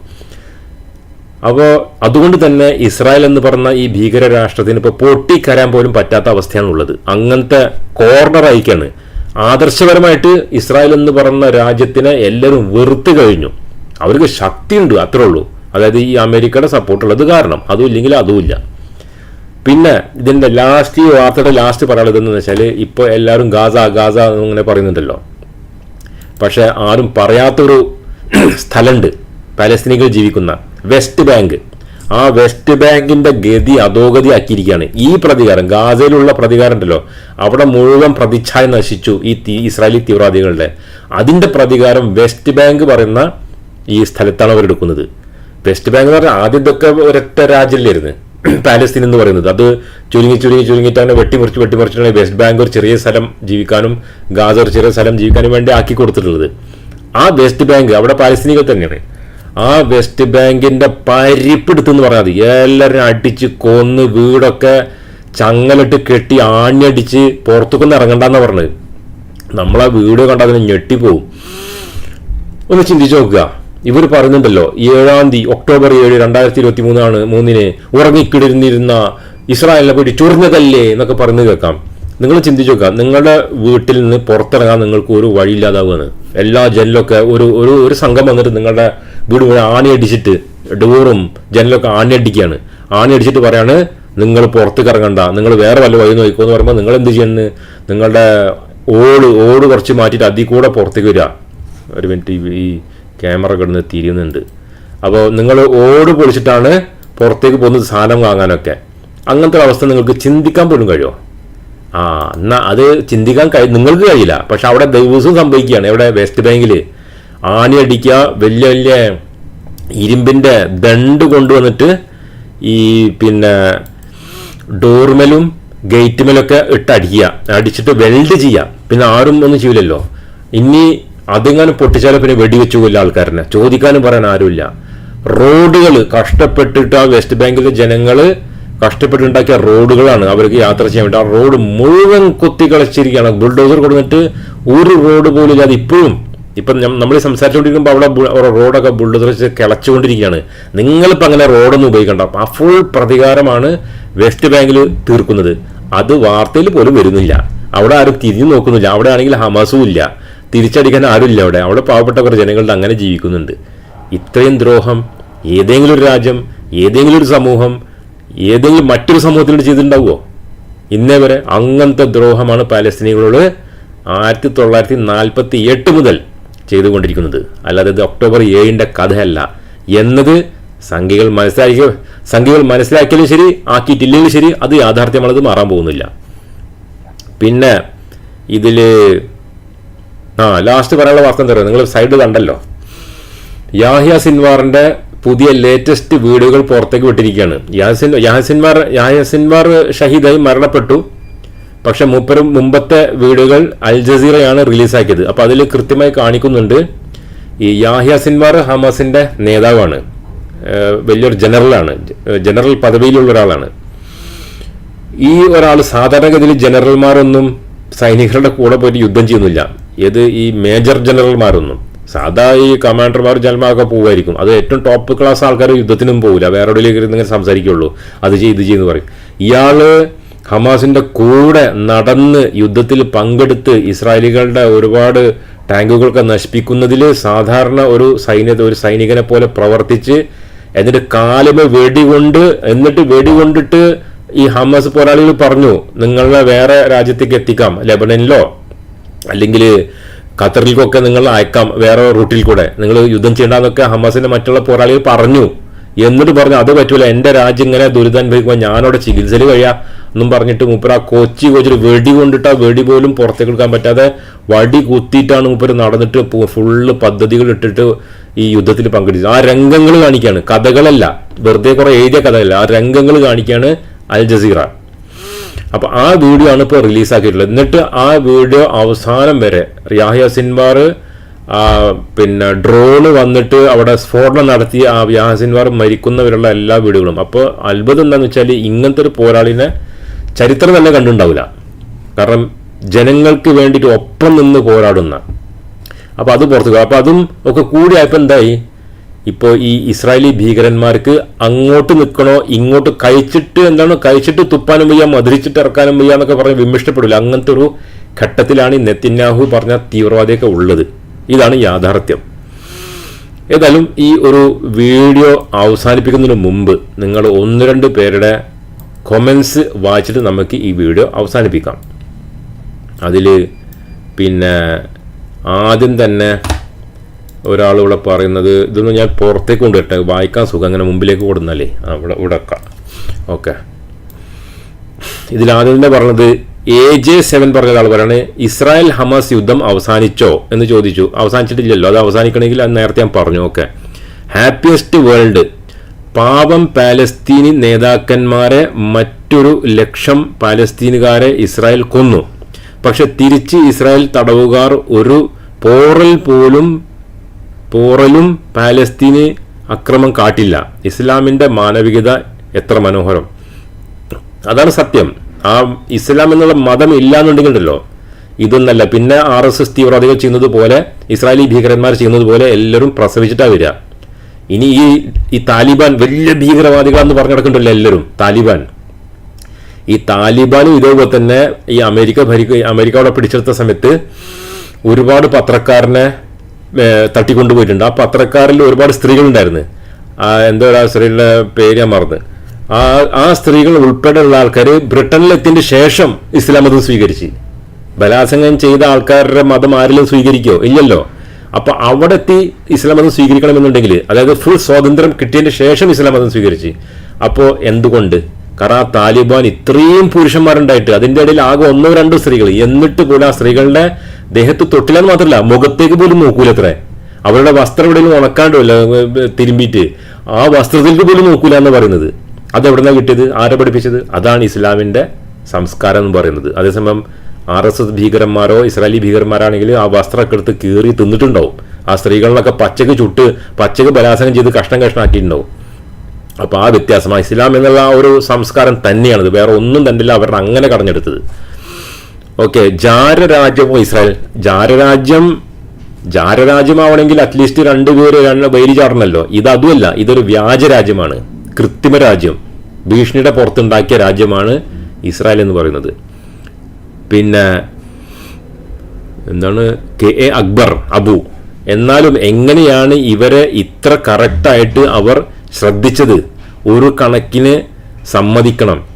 അപ്പോൾ അതുകൊണ്ട് തന്നെ ഇസ്രായേൽ എന്ന് പറഞ്ഞ ഈ ഭീകര രാഷ്ട്രത്തിന് ഇപ്പോൾ പൊട്ടിക്കരാൻ പോലും പറ്റാത്ത അവസ്ഥയാണ് ഉള്ളത് അങ്ങനത്തെ കോർണർ അയക്കാണ് ആദർശപരമായിട്ട് ഇസ്രായേൽ എന്ന് പറഞ്ഞ രാജ്യത്തിനെ എല്ലാവരും വെറുത്ത് കഴിഞ്ഞു. അവർക്ക് ശക്തിയുണ്ട് അത്രേ ഉള്ളൂ. അതായത് ഈ അമേരിക്കയുടെ സപ്പോർട്ടുള്ളത് കാരണം. അതും ഇല്ലെങ്കിൽ അതുമില്ല പിന്നെ ഇതിന്റെ ലാസ്റ്റ് ഈ വാർത്തയുടെ ലാസ്റ്റ് പറയാനുള്ളത് എന്ന് വെച്ചാൽ ഇപ്പോൾ എല്ലാവരും ഗാസ ഗാസ എന്നിങ്ങനെ പറയുന്നുണ്ടല്ലോ. പക്ഷേ ആരും പറയാത്തൊരു സ്ഥലമുണ്ട്. പാലസ്തീനികൾ ജീവിക്കുന്ന വെസ്റ്റ് ബാങ്ക് ആ വെസ്റ്റ് ബാങ്കിന്റെ ഗതി അധോഗതി ആക്കിയിരിക്കുകയാണ് ഈ പ്രതികാരം ഗാസയിലുള്ള പ്രതികാരം ഉണ്ടല്ലോ അവിടെ മുഴുവൻ പ്രതിച്ഛായ നശിച്ചു ഈ തീ ഇസ്രായേലി തീവ്രവാദികളുടെ. അതിന്റെ പ്രതികാരം വെസ്റ്റ് ബാങ്ക് പറയുന്ന ഈ സ്ഥലത്താണ് അവരെടുക്കുന്നത് വെസ്റ്റ് ബാങ്ക് എന്ന് പറഞ്ഞാൽ ആദ്യം ഇതൊക്കെ ഒരൊറ്റ രാജ്യമല്ലായിരുന്നു പാലസ്തീൻ എന്ന് പറയുന്നത്. അത് ചുരുങ്ങി ചുരുങ്ങി ചുരുങ്ങിയിട്ട് അങ്ങനെ വെട്ടിമുറിച്ച് വെട്ടിമുറിച്ചിട്ടാണ് വെസ്റ്റ് ബാങ്ക് ഒരു ചെറിയ സ്ഥലം ജീവിക്കാനും ഗാസ ഒരു ചെറിയ സ്ഥലം ജീവിക്കാനും വേണ്ടി ആക്കി കൊടുത്തിട്ടുള്ളത്. ആ വെസ്റ്റ് ബാങ്ക് അവിടെ പാലസ്തീനികൾ തന്നെയാണ്. ആ വെസ്റ്റ് ബാങ്കിന്റെ പരിപ്പെടുത്തെന്ന് പറഞ്ഞാൽ മതി എല്ലാവരും അടിച്ച് കൊന്ന് വീടൊക്കെ ചങ്ങലിട്ട് കെട്ടി ആഞ്ഞടിച്ച് പുറത്തുക്കൊന്നും ഇറങ്ങണ്ടെന്ന് പറഞ്ഞത്. നമ്മളാ വീഡിയോ കണ്ട അതിന് ഞെട്ടിപ്പോവും. ഒന്ന് ചിന്തിച്ചു നോക്കുക. ഇവർ പറയുന്നുണ്ടല്ലോ ഏഴാം തീയതി ഒക്ടോബർ ഏഴ് രണ്ടായിരത്തി ഇരുപത്തി മൂന്നാണ് മൂന്നിന് ഉറങ്ങിക്കിടിരുന്നിരുന്ന ഇസ്രായേലിനെ പോയിട്ട് ചൊറിഞ്ഞതല്ലേ എന്നൊക്കെ പറഞ്ഞു കേൾക്കാം. നിങ്ങൾ ചിന്തിച്ചു നോക്കുക നിങ്ങളുടെ വീട്ടിൽ നിന്ന് പുറത്തിറങ്ങാൻ നിങ്ങൾക്ക് ഒരു വഴിയില്ലാതാവുകയാണ്. എല്ലാ ജനലൊക്കെ ഒരു ഒരു ഒരു സംഘം വന്നിട്ട് നിങ്ങളുടെ വീട് മുഴുവൻ ആണി അടിച്ചിട്ട് ഡോറും ജനലൊക്കെ ആണി അടിക്കുകയാണ്. ആണി അടിച്ചിട്ട് പറയാണ് നിങ്ങൾ പുറത്തേക്ക് ഇറങ്ങണ്ട. നിങ്ങൾ വേറെ വല്ല വഴി നോക്കുമെന്ന് എന്ന് പറയുമ്പോൾ നിങ്ങൾ എന്ത് ചെയ്യുന്നു? നിങ്ങളുടെ ഓട് ഓട് കുറച്ച് മാറ്റിയിട്ട് അതിൽ കൂടെ പുറത്തേക്ക് വരിക. ഒരു മിനിറ്റ് ഈ- ക്യാമറ കിടന്ന് തിരിയുന്നുണ്ട്. അപ്പോൾ നിങ്ങൾ ഓട് പൊളിച്ചിട്ടാണ് പുറത്തേക്ക് പോകുന്നത് സാധനം വാങ്ങാനൊക്കെ. അങ്ങനത്തെ ഒരു അവസ്ഥ നിങ്ങൾക്ക് ചിന്തിക്കാൻ പോലും കഴിയുമോ ആ എന്നാൽ അത് ചിന്തിക്കാൻ കഴി നിങ്ങൾക്ക് കഴിയില്ല. പക്ഷെ അവിടെ ദിവസവും സംഭവിക്കുകയാണ്. എവിടെ? വെസ്റ്റ് ബാങ്കിൽ ആണി അടിക്കുക വലിയ വലിയ ഇരുമ്പിന്റെ ദണ്ട് കൊണ്ടുവന്നിട്ട് ഈ പിന്നെ ഡോർമലും ഗേറ്റുമലൊക്കെ ഇട്ട് അടിക്കുക അടിച്ചിട്ട് വെൽഡ് ചെയ്യുക. പിന്നെ ആരും ഒന്നും ചെയ്യില്ലല്ലോ ഇനി അതെങ്ങാനും പൊട്ടിച്ചാലോ പിന്നെ വെടിവെച്ചു കൊല്ല ആൾക്കാരനെ. ചോദിക്കാനും പറയാൻ ആരുമില്ല. റോഡുകൾ കഷ്ടപ്പെട്ടിട്ട് ആ വെസ്റ്റ് ബാങ്കിലെ ജനങ്ങൾ കഷ്ടപ്പെട്ടുണ്ടാക്കിയ റോഡുകളാണ് അവർക്ക് യാത്ര ചെയ്യാൻ വേണ്ടി. ആ റോഡ് മുഴുവൻ കുത്തിക്കളച്ചിരിക്കുകയാണ്. ബുൾഡോസർ കൊടുത്തിട്ട് ഒരു റോഡ് പോലും ഇല്ലാതെ ഇപ്പോഴും ഇപ്പം നമ്മൾ സംസാരിച്ചുകൊണ്ടിരിക്കുമ്പോൾ അവിടെ റോഡൊക്കെ ബുൾഡോസർ വെച്ച് കിളച്ചുകൊണ്ടിരിക്കുകയാണ്. നിങ്ങളിപ്പോൾ അങ്ങനെ റോഡൊന്നും ഉപയോഗിക്കണ്ട. ആ ഫുൾ പ്രതികാരമാണ് വെസ്റ്റ് ബാങ്കിൽ തീർക്കുന്നത്. അത് വാർത്തയിൽ പോലും വരുന്നില്ല. അവിടെ ആരും തിരിഞ്ഞു നോക്കുന്നില്ല. അവിടെ ആണെങ്കിൽ ഹമാസും ഇല്ല. തിരിച്ചടിക്കാൻ ആരുമില്ല അവിടെ. അവിടെ പാവപ്പെട്ട കുറേ ജനങ്ങളുടെ അങ്ങനെ ജീവിക്കുന്നുണ്ട്. ഇത്രയും ദ്രോഹം ഏതെങ്കിലും ഒരു രാജ്യം ഏതെങ്കിലും ഒരു സമൂഹം ഏതെങ്കിലും മറ്റൊരു സമൂഹത്തിനോട് ചെയ്തിട്ടുണ്ടാവുമോ ഇന്നേ വരെ അങ്ങനത്തെ ദ്രോഹമാണ് പാലസ്തീനികളോട് ആയിരത്തി തൊള്ളായിരത്തി നാൽപ്പത്തി എട്ട് മുതൽ ചെയ്തുകൊണ്ടിരിക്കുന്നത്. അല്ലാതെ ഇത് ഒക്ടോബർ ഏഴിന്റെ കഥയല്ല. എന്നത് സംഖ്യകൾ മനസ്സിലാക്കിയ സംഖ്യകൾ മനസ്സിലാക്കിയാലും ശരി ആക്കിയിട്ടില്ലെങ്കിലും ശരി അത് യാഥാർത്ഥ്യമാണത് മാറാൻ പോകുന്നില്ല. പിന്നെ ഇതിൽ ആ ലാസ്റ്റ് പറയാനുള്ള വാർത്ത എന്താ പറയുക നിങ്ങൾ സൈഡ് കണ്ടല്ലോ. യാഹ്യ സിൻവാറിന്റെ പുതിയ ലേറ്റസ്റ്റ് വീഡിയോകൾ പുറത്തേക്ക് വിട്ടിരിക്കുകയാണ്. യാഹസിൻ യാഹ്സിൻവാർ യാഹ്യ സിൻവാർ ഷഹീദായി മരണപ്പെട്ടു. പക്ഷെ മൂപ്പരും മുമ്പത്തെ വീടുകൾ അൽ ജസീറയാണ് റിലീസാക്കിയത്. അപ്പോൾ അതിൽ കൃത്യമായി കാണിക്കുന്നുണ്ട് ഈ യാഹ്യ സിൻവാർ ഹമാസിന്റെ നേതാവാണ്. വലിയൊരു ജനറലാണ് ജനറൽ പദവിയിലുള്ള ഒരാളാണ്. ഈ ഒരാൾ സാധാരണഗതിയിൽ ജനറൽമാരൊന്നും സൈനികരുടെ കൂടെ പോയിട്ട് യുദ്ധം ചെയ്യുന്നില്ല. ഏത് ഈ മേജർ ജനറൽമാരൊന്നും. സാധാ ഈ കമാൻഡർമാർ ജനറൽമാരൊക്കെ പോകുമായിരിക്കും അത് ഏറ്റവും ടോപ്പ് ക്ലാസ് ആൾക്കാർ യുദ്ധത്തിനും പോകില്ല വേറെ ഇരുന്ന് ഇങ്ങനെ സംസാരിക്കുള്ളൂ. അത് ചെയ്ത് ചെയ്യുന്നു പറയും. ഇയാൾ ഹമാസിന്റെ കൂടെ നടന്ന് യുദ്ധത്തിൽ പങ്കെടുത്ത് ഇസ്രായേലികളുടെ ഒരുപാട് ടാങ്കുകളൊക്കെ നശിപ്പിക്കുന്നതിൽ സാധാരണ ഒരു സൈന്യ ഒരു സൈനികനെ പോലെ പ്രവർത്തിച്ച് എന്നിട്ട് കാലുമ വെടികൊണ്ട് എന്നിട്ട് വെടികൊണ്ടിട്ട് ഈ ഹമാസ് പോരാളികൾ പറഞ്ഞു നിങ്ങളെ വേറെ രാജ്യത്തേക്ക് എത്തിക്കാം ലെബനനിലോ? അല്ലെങ്കിൽ ഖത്തറിലേക്കൊക്കെ നിങ്ങൾ അയക്കാം വേറെ റൂട്ടിൽ കൂടെ നിങ്ങൾ യുദ്ധം ചെയ്യണ്ടെന്നൊക്കെ ഹമാസിന്റെ മറ്റുള്ള പോരാളികൾ പറഞ്ഞു. എന്നിട്ട് പറഞ്ഞു അത് പറ്റൂല എന്റെ രാജ്യം ഇങ്ങനെ ദുരിതാനുഭവിക്കുമ്പോൾ ഞാനവിടെ ചികിത്സയിൽ കഴിയാം എന്നും പറഞ്ഞിട്ട് മൂപ്പര് ആ കൊച്ചി കൊച്ചി വെടി കൊണ്ടിട്ട് ആ വെടി പോലും പുറത്തേക്ക് എടുക്കാൻ പറ്റാതെ വടി കുത്തിയിട്ടാണ് മൂപ്പര് നടന്നിട്ട് ഫുള്ള് പദ്ധതികൾ ഇട്ടിട്ട് ഈ യുദ്ധത്തിൽ പങ്കെടുത്തത്. ആ രംഗങ്ങൾ കാണിക്കുകയാണ് കഥകളല്ല. വെറുതെ കുറെ എഴുതിയ കഥകളല്ല. ആ രംഗങ്ങൾ കാണിക്കുകയാണ് അൽ ജസീറ. അപ്പൊ ആ വീഡിയോ ആണ് ഇപ്പോൾ റിലീസാക്കിയിട്ടുള്ളത്. എന്നിട്ട് ആ വീഡിയോ അവസാനം വരെ യാഹ്യ സിൻവാർ പിന്നെ ഡ്രോണ് വന്നിട്ട് അവിടെ സ്ഫോടനം നടത്തി ആ യാഹ്യ മരിക്കുന്നവരുള്ള എല്ലാ വീടുകളും. അപ്പോൾ അത്ഭുതം എന്താണെന്ന് വെച്ചാൽ ഇങ്ങനത്തെ ഒരു പോരാളിനെ ചരിത്രം തന്നെ കണ്ടുണ്ടാവില്ല കാരണം ജനങ്ങൾക്ക് വേണ്ടിയിട്ട് ഒപ്പം നിന്ന് പോരാടുന്ന. അപ്പോൾ അത് പുറത്തു അപ്പോൾ അതും ഒക്കെ കൂടിയായപ്പോൾ എന്തായി? ഇപ്പോൾ ഈ ഇസ്രായേലി ഭീകരന്മാർക്ക് അങ്ങോട്ട് നിൽക്കണോ ഇങ്ങോട്ട് കഴിച്ചിട്ട് എന്താണ്? കഴിച്ചിട്ട് തുപ്പാനും വയ്യ മധുരിച്ചിട്ട് ഇറക്കാനും വയ്യ എന്നൊക്കെ പറഞ്ഞ് വിമിഷ്ടപ്പെടില്ല അങ്ങനത്തെ ഒരു ഘട്ടത്തിലാണ് ഈ നെത്തിന്യാഹു പറഞ്ഞ തീവ്രവാദിയൊക്കെ ഉള്ളത്. ഇതാണ് യാഥാർത്ഥ്യം. ഏതായാലും ഈ ഒരു വീഡിയോ അവസാനിപ്പിക്കുന്നതിന് മുമ്പ് നിങ്ങൾ ഒന്ന് രണ്ട് പേരുടെ കൊമൻസ് വായിച്ചിട്ട് നമുക്ക് ഈ വീഡിയോ അവസാനിപ്പിക്കാം. അതിൽ പിന്നെ ആദ്യം തന്നെ ഒരാൾ ഇവിടെ പറയുന്നത് ഇതൊന്നും ഞാൻ പുറത്തേക്ക് കൊണ്ടുവരട്ടെ വായിക്കാൻ സുഖം അങ്ങനെ മുമ്പിലേക്ക് കൊടുന്നാലേ അവിടെ ഇവിടെ ഓക്കെ. ഇതിലാദ്യം തന്നെ പറഞ്ഞത് എ ജെ സെവൻ പറഞ്ഞ ആൾ പറയാണ് ഇസ്രായേൽ ഹമാസ് യുദ്ധം അവസാനിച്ചോ എന്ന് ചോദിച്ചു. അവസാനിച്ചിട്ടില്ലല്ലോ അത് അവസാനിക്കണമെങ്കിൽ അത് നേരത്തെ ഞാൻ പറഞ്ഞു ഓക്കെ. ഹാപ്പിയസ്റ്റ് വേൾഡ് പാപം പാലസ്തീനി നേതാക്കന്മാരെ മറ്റൊരു ലക്ഷം പാലസ്തീനുകാരെ ഇസ്രായേൽ കൊന്നു. പക്ഷെ തിരിച്ച് ഇസ്രായേൽ തടവുകാർ ഒരു പോറൽ പോലും പോറലും പാലസ്തീന് അക്രമം കാട്ടില്ല. ഇസ്ലാമിന്റെ മാനവികത എത്ര മനോഹരം. അതാണ് സത്യം. ആ ഇസ്ലാം എന്നുള്ള മതം ഇല്ലാന്നുണ്ടെങ്കിലുണ്ടല്ലോ. ഇതൊന്നല്ല. പിന്നെ ആർ എസ് എസ് തീവ്രവാദികൾ ചെയ്യുന്നത് പോലെ ഇസ്രായേലി ഭീകരന്മാർ ചെയ്യുന്നത് പോലെ എല്ലാവരും പ്രസവിച്ചിട്ടാ വരിക. ഇനി ഈ ഈ താലിബാൻ വലിയ ഭീകരവാദികളെന്ന് പറഞ്ഞു നടക്കണ്ടല്ലോ എല്ലാവരും. താലിബാൻ. ഈ താലിബാനും ഇതേപോലെ തന്നെ ഈ അമേരിക്ക ഭരിക്ക അമേരിക്ക അവിടെ പിടിച്ചെടുത്ത സമയത്ത് ഒരുപാട് പത്രക്കാരനെ തട്ടിക്കൊണ്ടുപോയിട്ടുണ്ട്. ആ പത്രക്കാരിൽ ഒരുപാട് സ്ത്രീകളുണ്ടായിരുന്നു. എന്താ പറയുക സ്ത്രീകളുടെ പേര് ഞാൻ മറന്ന്. ആ ആ സ്ത്രീകൾ ഉൾപ്പെടെയുള്ള ആൾക്കാർ ബ്രിട്ടനിലെത്തിയതിന് ശേഷം ഇസ്ലാം മതം സ്വീകരിച്ച്. ബലാത്സംഗം ചെയ്ത ആൾക്കാരുടെ മതം ആരെങ്കിലും സ്വീകരിക്കോ? ഇല്ലല്ലോ. അപ്പോൾ അവിടെ എത്തി ഇസ്ലാം മതം സ്വീകരിക്കണമെന്നുണ്ടെങ്കിൽ അതായത് ഫുൾ സ്വാതന്ത്ര്യം കിട്ടിയതിന് ശേഷം ഇസ്ലാം മതം സ്വീകരിച്ച്. അപ്പോൾ എന്തുകൊണ്ട്? കാരണം ആ താലിബാൻ ഇത്രയും പുരുഷന്മാരുണ്ടായിട്ട് അതിന്റെ ഇടയിൽ ആകെ ഒന്നോ രണ്ടോ സ്ത്രീകൾ എന്നിട്ട് പോലും ആ സ്ത്രീകളുടെ ദേഹത്ത് തൊട്ടില്ലെന്ന് മാത്രമല്ല മുഖത്തേക്ക് പോലും നോക്കൂലത്രേ. അവരുടെ വസ്ത്രം എവിടെയെങ്കിലും ഉണക്കാണ്ടല്ല തിരുമ്പിയിട്ട്. ആ വസ്ത്രത്തിലേക്ക് പോലും നോക്കൂല എന്ന് പറയുന്നത്. അത് എവിടെന്നാ കിട്ടിയത്? ആരെ പഠിപ്പിച്ചത്? അതാണ് ഇസ്ലാമിന്റെ സംസ്കാരം എന്ന് പറയുന്നത്. അതേസമയം ആർ എസ് എസ് ഭീകരന്മാരോ ഇസ്രായേലി ഭീകരന്മാരാണെങ്കിൽ ആ വസ്ത്രമൊക്കെ എടുത്ത് കീറി തിന്നിട്ടുണ്ടാവും. ആ സ്ത്രീകളിലൊക്കെ പച്ചക്ക് ചുട്ട് പച്ചക്ക് ബലാസനം ചെയ്ത് കഷ്ണം കഷ്ണാക്കിയിട്ടുണ്ടാവും. അപ്പോൾ ആ വ്യത്യാസം. ആ ഇസ്ലാം എന്നുള്ള ആ ഒരു സംസ്കാരം തന്നെയാണ് വേറെ ഒന്നും തന്നില്ല. അവരുടെ അങ്ങനെ കടഞ്ഞെടുത്തത്. ഓക്കെ. ജാരരാജ്യമോ ഇസ്രായേൽ. ജാരരാജ്യം ജാരരാജ്യമാവണമെങ്കിൽ അറ്റ്ലീസ്റ്റ് രണ്ടുപേര് രണ്ട് വൈരി ചാടണമല്ലോ. ഇത് അതുമല്ല ഇതൊരു വ്യാജ രാജ്യമാണ്. കൃത്രിമ രാജ്യം ഭീഷണിയുടെ പുറത്തുണ്ടാക്കിയ രാജ്യമാണ് ഇസ്രായേൽ എന്ന് പറയുന്നത്. പിന്നെ എന്താണ്? K A Akbar Abu. എന്നാലും എങ്ങനെയാണ് ഇവരെ ഇത്ര കറക്റ്റായിട്ട് അവർ ശ്രദ്ധിച്ചത്? ഒരു കണക്കിന് സമ്മതിക്കണം.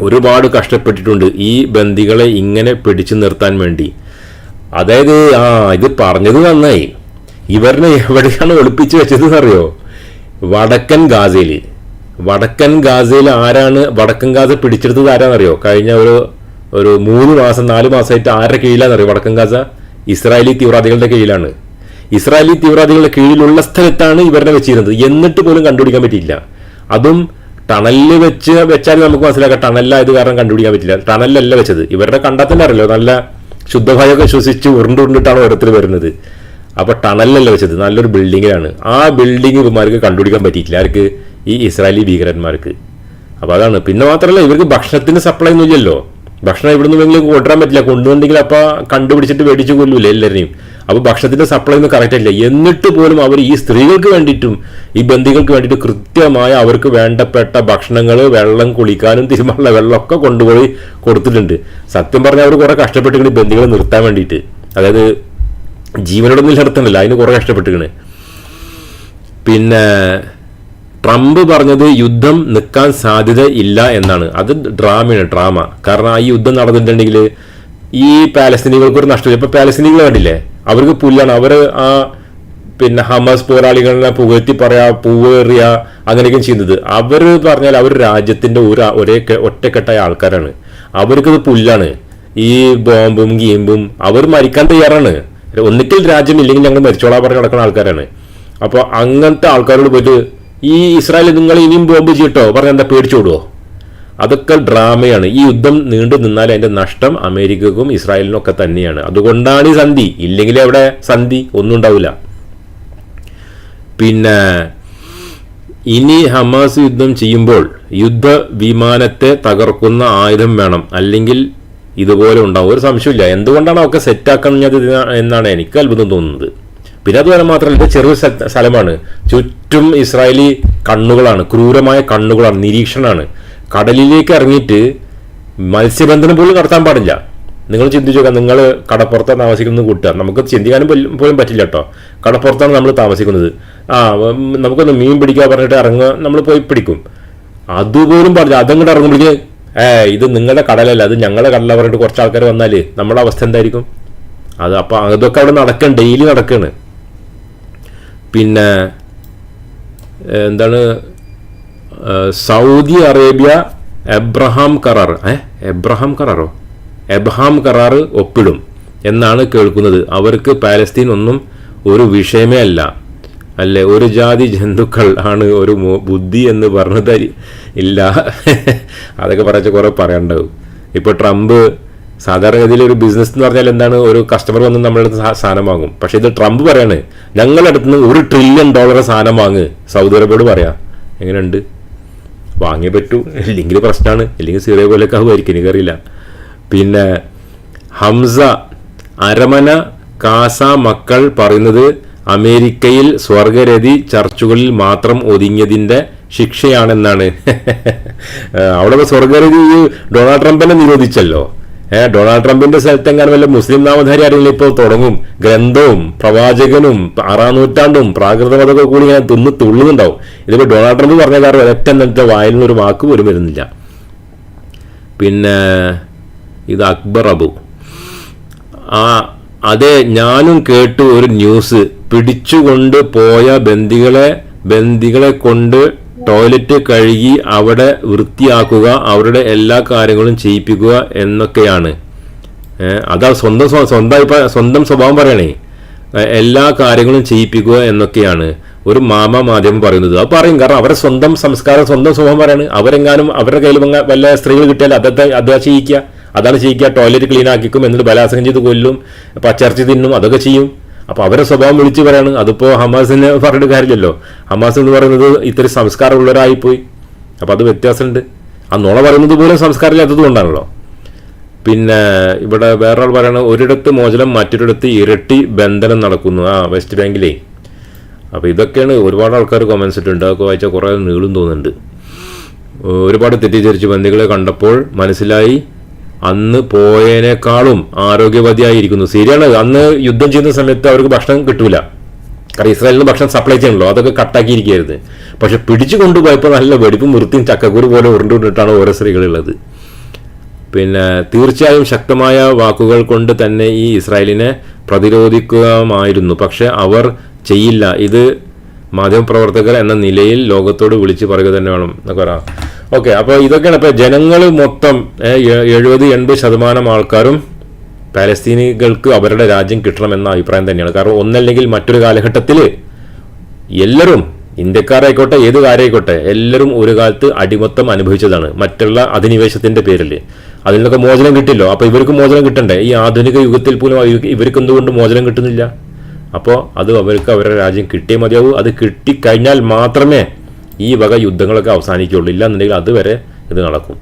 ഒരുപാട് കഷ്ടപ്പെട്ടിട്ടുണ്ട് ഈ ബന്ദികളെ ഇങ്ങനെ പിടിച്ചു നിർത്താൻ വേണ്ടി. അതായത് ആ ഇത് പറഞ്ഞത് നന്നായി. ഇവരിനെ എവിടെയാണ് ഒളിപ്പിച്ചു വെച്ചത് അറിയോ വടക്കൻ ഗാസയിൽ വടക്കൻ ഗാസയിൽ ആരാണ് വടക്കൻ ഗാസ പിടിച്ചെടുത്തത് ആരാണെന്നറിയോ കഴിഞ്ഞ ഒരു ഒരു മൂന്ന് മാസം നാല് മാസമായിട്ട് ആരുടെ കീഴിലാണെന്നറിയോ വടക്കൻ ഗാസ? ഇസ്രായേലി തീവ്രവാദികളുടെ കീഴിലാണ്. ഇസ്രായേലി തീവ്രവാദികളുടെ കീഴിലുള്ള സ്ഥലത്താണ് ഇവരെ വെച്ചിരുന്നത്. എന്നിട്ട് പോലും കണ്ടുപിടിക്കാൻ പറ്റിയില്ല. അതും ടണലിൽ വെച്ച് വെച്ചാൽ നമുക്ക് മനസ്സിലാക്കാം ടണലായത് കാരണം കണ്ടുപിടിക്കാൻ പറ്റില്ല. ടണലല്ല വെച്ചത്. ഇവരുടെ കണ്ടാൽ അറിയല്ലോ. നല്ല ശുദ്ധവായൊക്കെ ശ്വസിച്ച് ഉരുണ്ടുരുണ്ടിട്ടാണ് ഓരോരുത്തർ വരുന്നത്. അപ്പോൾ ടണലല്ല വെച്ചത്. നല്ലൊരു ബിൽഡിങ്ങിലാണ് ആ ബിൽഡിംഗ് ഇവന്മാർക്ക് കണ്ടുപിടിക്കാൻ പറ്റിയിട്ടില്ല. ആർക്ക്? ഈ ഇസ്രായേലി ഭീകരന്മാർക്ക്. അപ്പോൾ അതാണ്. പിന്നെ മാത്രമല്ല ഇവർക്ക് ഭക്ഷണത്തിന് സപ്ലൈ ഒന്നും ഇല്ലല്ലോ. ഭക്ഷണം ഇവിടുന്ന് നിങ്ങൾ കൊണ്ടുവരാൻ പറ്റില്ല. കൊണ്ടുവന്നെങ്കിൽ അപ്പോൾ കണ്ടുപിടിച്ചിട്ട് മേടിച്ച് കൊല്ലൂലേ എല്ലാവരെയും. അപ്പോൾ ഭക്ഷണത്തിന്റെ സപ്ലൈ ഒന്നും കറക്റ്റ് അല്ല എന്നിട്ട് പോലും അവർ ഈ സ്ത്രീകൾക്ക് വേണ്ടിയിട്ടും ഈ ബന്ധികൾക്ക് വേണ്ടിയിട്ട് കൃത്യമായ അവർക്ക് വേണ്ടപ്പെട്ട ഭക്ഷണങ്ങൾ വെള്ളം കുളിക്കാനും തിരുമാനുള്ള വെള്ളമൊക്കെ കൊണ്ടുപോയി കൊടുത്തിട്ടുണ്ട്. സത്യം പറഞ്ഞാൽ അവർ കുറെ കഷ്ടപ്പെട്ടിട്ടുണ്ട് ഈ ബന്ദികളെ നിർത്താൻ വേണ്ടിയിട്ട്. അതായത് ജീവനോടൊന്നും നിർത്തണില്ല അതിന് കുറെ കഷ്ടപ്പെട്ടിരിക്കണേ. പിന്നെ ട്രംപ് പറഞ്ഞത് യുദ്ധം നിൽക്കാൻ സാധ്യത ഇല്ല എന്നാണ്. അത് ഡ്രാമയാണ് ഡ്രാമ. കാരണം ആ യുദ്ധം നടന്നിട്ടുണ്ടെങ്കിൽ ഈ പാലസ്തീനികൾക്ക് ഒരു നഷ്ടമില്ല ഇപ്പൊ പാലസ്തീനികൾ കണ്ടില്ലേ? അവർക്ക് പുല്ലാണ്. അവർ ആ പിന്നെ ഹമാസ് പോരാളികളെ പുകഴ്ത്തി പറയാ പൂവേറിയ അങ്ങനെയൊക്കെ ചെയ്യുന്നത്. അവർ പറഞ്ഞാൽ അവർ രാജ്യത്തിന്റെ ഒരു ഒരേ ഒറ്റക്കെട്ടായ ആൾക്കാരാണ്. അവർക്കത് പുല്ലാണ്. ഈ ബോംബും ഗീമ്പും അവർ മരിക്കാൻ തയ്യാറാണ്. ഒന്നിക്കൽ രാജ്യം ഇല്ലെങ്കിൽ ഞങ്ങൾ മരിച്ചോളാൻ പറഞ്ഞ് നടക്കുന്ന ആൾക്കാരാണ്. അപ്പോൾ അങ്ങനത്തെ ആൾക്കാരോട് പോയിട്ട് ഈ ഇസ്രായേൽ നിങ്ങൾ ഇനിയും ബോംബ് ചെയ്യട്ടോ? പറഞ്ഞ എന്താ പേടിച്ചോടുവോ? അതൊക്കെ ഡ്രാമയാണ്. ഈ യുദ്ധം നീണ്ടു നിന്നാൽ അതിന്റെ നഷ്ടം അമേരിക്കക്കും ഇസ്രായേലിനും ഒക്കെ തന്നെയാണ്. അതുകൊണ്ടാണ് ഈ സന്ധി. ഇല്ലെങ്കിൽ അവിടെ സന്ധി ഒന്നും ഉണ്ടാവില്ല. പിന്നെ ഇനി ഹമാസ് യുദ്ധം ചെയ്യുമ്പോൾ യുദ്ധ വിമാനത്തെ തകർക്കുന്ന ആയുധം വേണം. അല്ലെങ്കിൽ ഇതുപോലെ ഉണ്ടാവും. ഒരു സംശയമില്ല എന്തുകൊണ്ടാണ് ഒക്കെ സെറ്റാക്കുന്നത് എന്നാണ് എനിക്ക് അത്ഭുതം തോന്നുന്നത്. പിന്നെ അതുപോലെ മാത്രമല്ല ഇത് ചെറിയ സ്ഥ- സ്ഥലമാണ്. ചുറ്റും ഇസ്രായേലി കണ്ണുകളാണ്. ക്രൂരമായ കണ്ണുകളാണ്. നിരീക്ഷണമാണ്. കടലിലേക്ക് ഇറങ്ങിയിട്ട് മത്സ്യബന്ധനം പോലും നടത്താൻ പാടില്ല. നിങ്ങൾ ചിന്തിച്ചു നിങ്ങൾ കടപ്പുറത്താണ് താമസിക്കുന്നത് കൂട്ടുക നമുക്ക് ചിന്തിക്കാനും പോലും- പറ്റില്ല കേട്ടോ. കടപ്പുറത്താണ് നമ്മൾ താമസിക്കുന്നത്. ആ നമുക്കൊന്ന് മീൻ പിടിക്കാൻ പറഞ്ഞിട്ട് ഇറങ്ങുക നമ്മൾ പോയി പിടിക്കും. അതുപോലും പറഞ്ഞു അതങ്ങോട്ട് ഇറങ്ങുമ്പോഴേക്ക് ഏ ഇത് നിങ്ങളുടെ കടലല്ല. അത് ഞങ്ങളുടെ കടല പറഞ്ഞിട്ട് കുറച്ച് ആൾക്കാർ വന്നാൽ നമ്മുടെ അവസ്ഥ എന്തായിരിക്കും? അത് അപ്പോൾ അതൊക്കെ അവിടെ നടക്കണം. ഡെയിലി നടക്കാണ്. പിന്നെ എന്താണ് സൗദി അറേബ്യ എബ്രഹാം കരാർ. ഏ എബ്രഹാം കരാറോ? എബ്രഹാം കരാർ ഒപ്പിടും എന്നാണ് കേൾക്കുന്നത്. അവർക്ക് പാലസ്തീൻ ഒന്നും ഒരു വിഷയമേ അല്ല. അല്ലേ? ഒരു ജാതി ജന്തുക്കൾ ആണ് ഒരു ബുദ്ധി എന്ന് പറഞ്ഞത് ഇല്ല. അതൊക്കെ പറച്ച കുറേ പറയണ്ടാവും ഇപ്പൊ ട്രംപ് സാധാരണഗതിയിൽ ഒരു ബിസിനസ് എന്ന് പറഞ്ഞാൽ എന്താണ്? ഒരു കസ്റ്റമർ വന്ന് നമ്മളുടെ സാധനം വാങ്ങും. പക്ഷേ ഇത് ട്രംപ് പറയാണ് ഞങ്ങളുടെ അടുത്ത് നിന്ന് ഒരു ട്രില്യൺ ഡോളർ സാധനം വാങ്ങ്. സൗദി അറേബ്യയോട് പറയാം. എങ്ങനെയുണ്ട്? വാങ്ങിയേ പറ്റൂ. ഇല്ലെങ്കിൽ പ്രശ്നമാണ് ഇല്ലെങ്കിൽ സീറിയ പോലെയൊക്കെ ആവുമായിരിക്കും. എനിക്കറിയില്ല. പിന്നെ ഹംസ അരമന കാസ മക്കൾ പറയുന്നത് അമേരിക്കയിൽ സ്വർഗരതി ചർച്ചുകളിൽ മാത്രം ഒതുങ്ങിയതിന്റെ ശിക്ഷയാണെന്നാണ്. അവിടെ സ്വർഗരതി ഡൊണാൾഡ് ട്രംപിനെ നിരോധിച്ചല്ലോ. ഏഹ് ഡൊണാൾഡ് ട്രംപിന്റെ സ്ഥലത്ത് എങ്ങനെ വല്ല മുസ്ലിം നാമധാരി ആരെങ്കിലും ഇപ്പോൾ തുടങ്ങും? ഗ്രന്ഥവും പ്രവാചകനും ആറാം നൂറ്റാണ്ടും പ്രാകൃതമതൊക്കെ കൂടി ഇങ്ങനെ തിന്ന് തുള്ളുന്നുണ്ടാവും. ഇതിപ്പോ ഡൊണാൾഡ് ട്രംപ് പറഞ്ഞ കാരണം ഒരൊറ്റ എന്നിട്ട് വായിൽ നിന്ന് ഒരു വാക്ക് പോലും വരുന്നില്ല. പിന്നെ ഇത് അക്ബർ അബു. ആ അതെ ഞാനും കേട്ടു ഒരു ന്യൂസ്. പിടിച്ചുകൊണ്ട് പോയ ബന്ദികളെ ബന്ദികളെ കൊണ്ട് ടോയ്ലറ്റ് കഴുകി അവിടെ വൃത്തിയാക്കുക അവരുടെ എല്ലാ കാര്യങ്ങളും ചെയ്യിപ്പിക്കുക എന്നൊക്കെയാണ്. അതാ സ്വന്തം സ്വന്തം സ്വന്തം സ്വഭാവം പറയണേ. എല്ലാ കാര്യങ്ങളും ചെയ്യിപ്പിക്കുക എന്നൊക്കെയാണ്. ഒരു മാമ മാധ്യമം പറയുന്നത്. അത് പറയും. കാരണം അവരുടെ സ്വന്തം സംസ്കാരം സ്വന്തം സ്വഭാവം പറയാണ്. അവരെങ്ങാനും അവരുടെ കയ്യിൽ വല്ല സ്ത്രീകൾ കിട്ടിയാൽ അതത്തെ അതാ ചെയ്യിക്കുക. അതാണ് ചെയ്യിക്കുക. ടോയ്ലറ്റ് ക്ലീൻ ആക്കിക്കും എന്നിട്ട് ബലാത്സംഗം ചെയ്ത് കൊല്ലും പച്ചർച്ചി തിന്നും അതൊക്കെ ചെയ്യും. അപ്പൊ അവരെ സ്വഭാവം വിളിച്ചു പറയാണ്. അതിപ്പോ ഹമാസിനെ പറഞ്ഞിട്ട് കാര്യമില്ലല്ലോ. ഹമാസ് എന്ന് പറയുന്നത് ഇത്തിരി സംസ്കാരമുള്ളവരായിപ്പോയി. അപ്പൊ അത് വ്യത്യാസമുണ്ട്. ആ നുണ പറയുന്നത് പോലും സംസ്കാരമില്ലാത്തത് കൊണ്ടാണല്ലോ. പിന്നെ ഇവിടെ വേറൊരാൾ പറയുന്നത് ഒരിടത്ത് മോചനം മറ്റൊരിടത്ത് ഇരട്ടി ബന്ധനം നടക്കുന്നു. ആ വെസ്റ്റ് ബാങ്കിലേ. അപ്പോൾ ഇതൊക്കെയാണ് ഒരുപാട് ആൾക്കാർ കമൻസ് ഇട്ടുണ്ട് അതൊക്കെ വായിച്ചാൽ കുറേ നീളും തോന്നുന്നുണ്ട്. ഒരുപാട് തെറ്റിദ്ധരിച്ച് ബന്ധികളെ കണ്ടപ്പോൾ മനസ്സിലായി അന്ന് പോയതിനേക്കാളും ആരോഗ്യവതിയായിരിക്കുന്നു. ശരിയാണ് അന്ന് യുദ്ധം ചെയ്യുന്ന സമയത്ത് അവർക്ക് ഭക്ഷണം കിട്ടൂല. കാരണം ഇസ്രായേലിന് ഭക്ഷണം സപ്ലൈ ചെയ്യണല്ലോ അതൊക്കെ കട്ടാക്കിയിരിക്കുകയായിരുന്നു പക്ഷെ പിടിച്ചു കൊണ്ടുപോയപ്പോൾ നല്ല വെടിപ്പും വൃത്തിയും ചക്കക്കൂർ പോലെ ഉരുണ്ടുകൊണ്ടിട്ടാണ് ഓരോ സ്ത്രീകളുള്ളത്. പിന്നെ തീർച്ചയായും ശക്തമായ വാക്കുകൾ കൊണ്ട് തന്നെ ഈ ഇസ്രായേലിനെ പ്രതിരോധിക്കുമായിരുന്നു പക്ഷെ അവർ ചെയ്യില്ല. ഇത് മാധ്യമപ്രവർത്തകർ എന്ന നിലയിൽ ലോകത്തോട് വിളിച്ചു പറയുക തന്നെ വേണം എന്നൊക്കെ പറയാം. ഓക്കെ അപ്പോൾ ഇതൊക്കെയാണ് ഇപ്പോൾ ജനങ്ങൾ മൊത്തം എഴുപത് എൺപത് ശതമാനം ആൾക്കാരും പാലസ്തീനികൾക്ക് അവരുടെ രാജ്യം കിട്ടണമെന്ന അഭിപ്രായം തന്നെയാണ്. കാരണം ഒന്നല്ലെങ്കിൽ മറ്റൊരു കാലഘട്ടത്തിൽ എല്ലാവരും ഇന്ത്യക്കാരായിക്കോട്ടെ ഏത് കാര്യമായിക്കോട്ടെ എല്ലാവരും ഒരു കാലത്ത് അടിമത്തം അനുഭവിച്ചതാണ്. മറ്റുള്ള അധിനിവേശത്തിന്റെ പേരിൽ അതിൽ നിന്നൊക്കെ മോചനം കിട്ടില്ലോ. അപ്പോൾ ഇവർക്ക് മോചനം കിട്ടണ്ടേ? ഈ ആധുനിക യുഗത്തിൽ പോലും ഇവർക്ക് എന്തുകൊണ്ട് മോചനം കിട്ടുന്നില്ല? അപ്പോൾ അത് അവർക്ക് അവരുടെ രാജ്യം കിട്ടിയേ മതിയാവൂ. അത് കിട്ടിക്കഴിഞ്ഞാൽ മാത്രമേ ഈ വക യുദ്ധങ്ങളൊക്കെ അവസാനിക്കുകയുള്ളൂ. ഇല്ലാന്നുണ്ടെങ്കിൽ അതുവരെ ഇത് നടക്കും.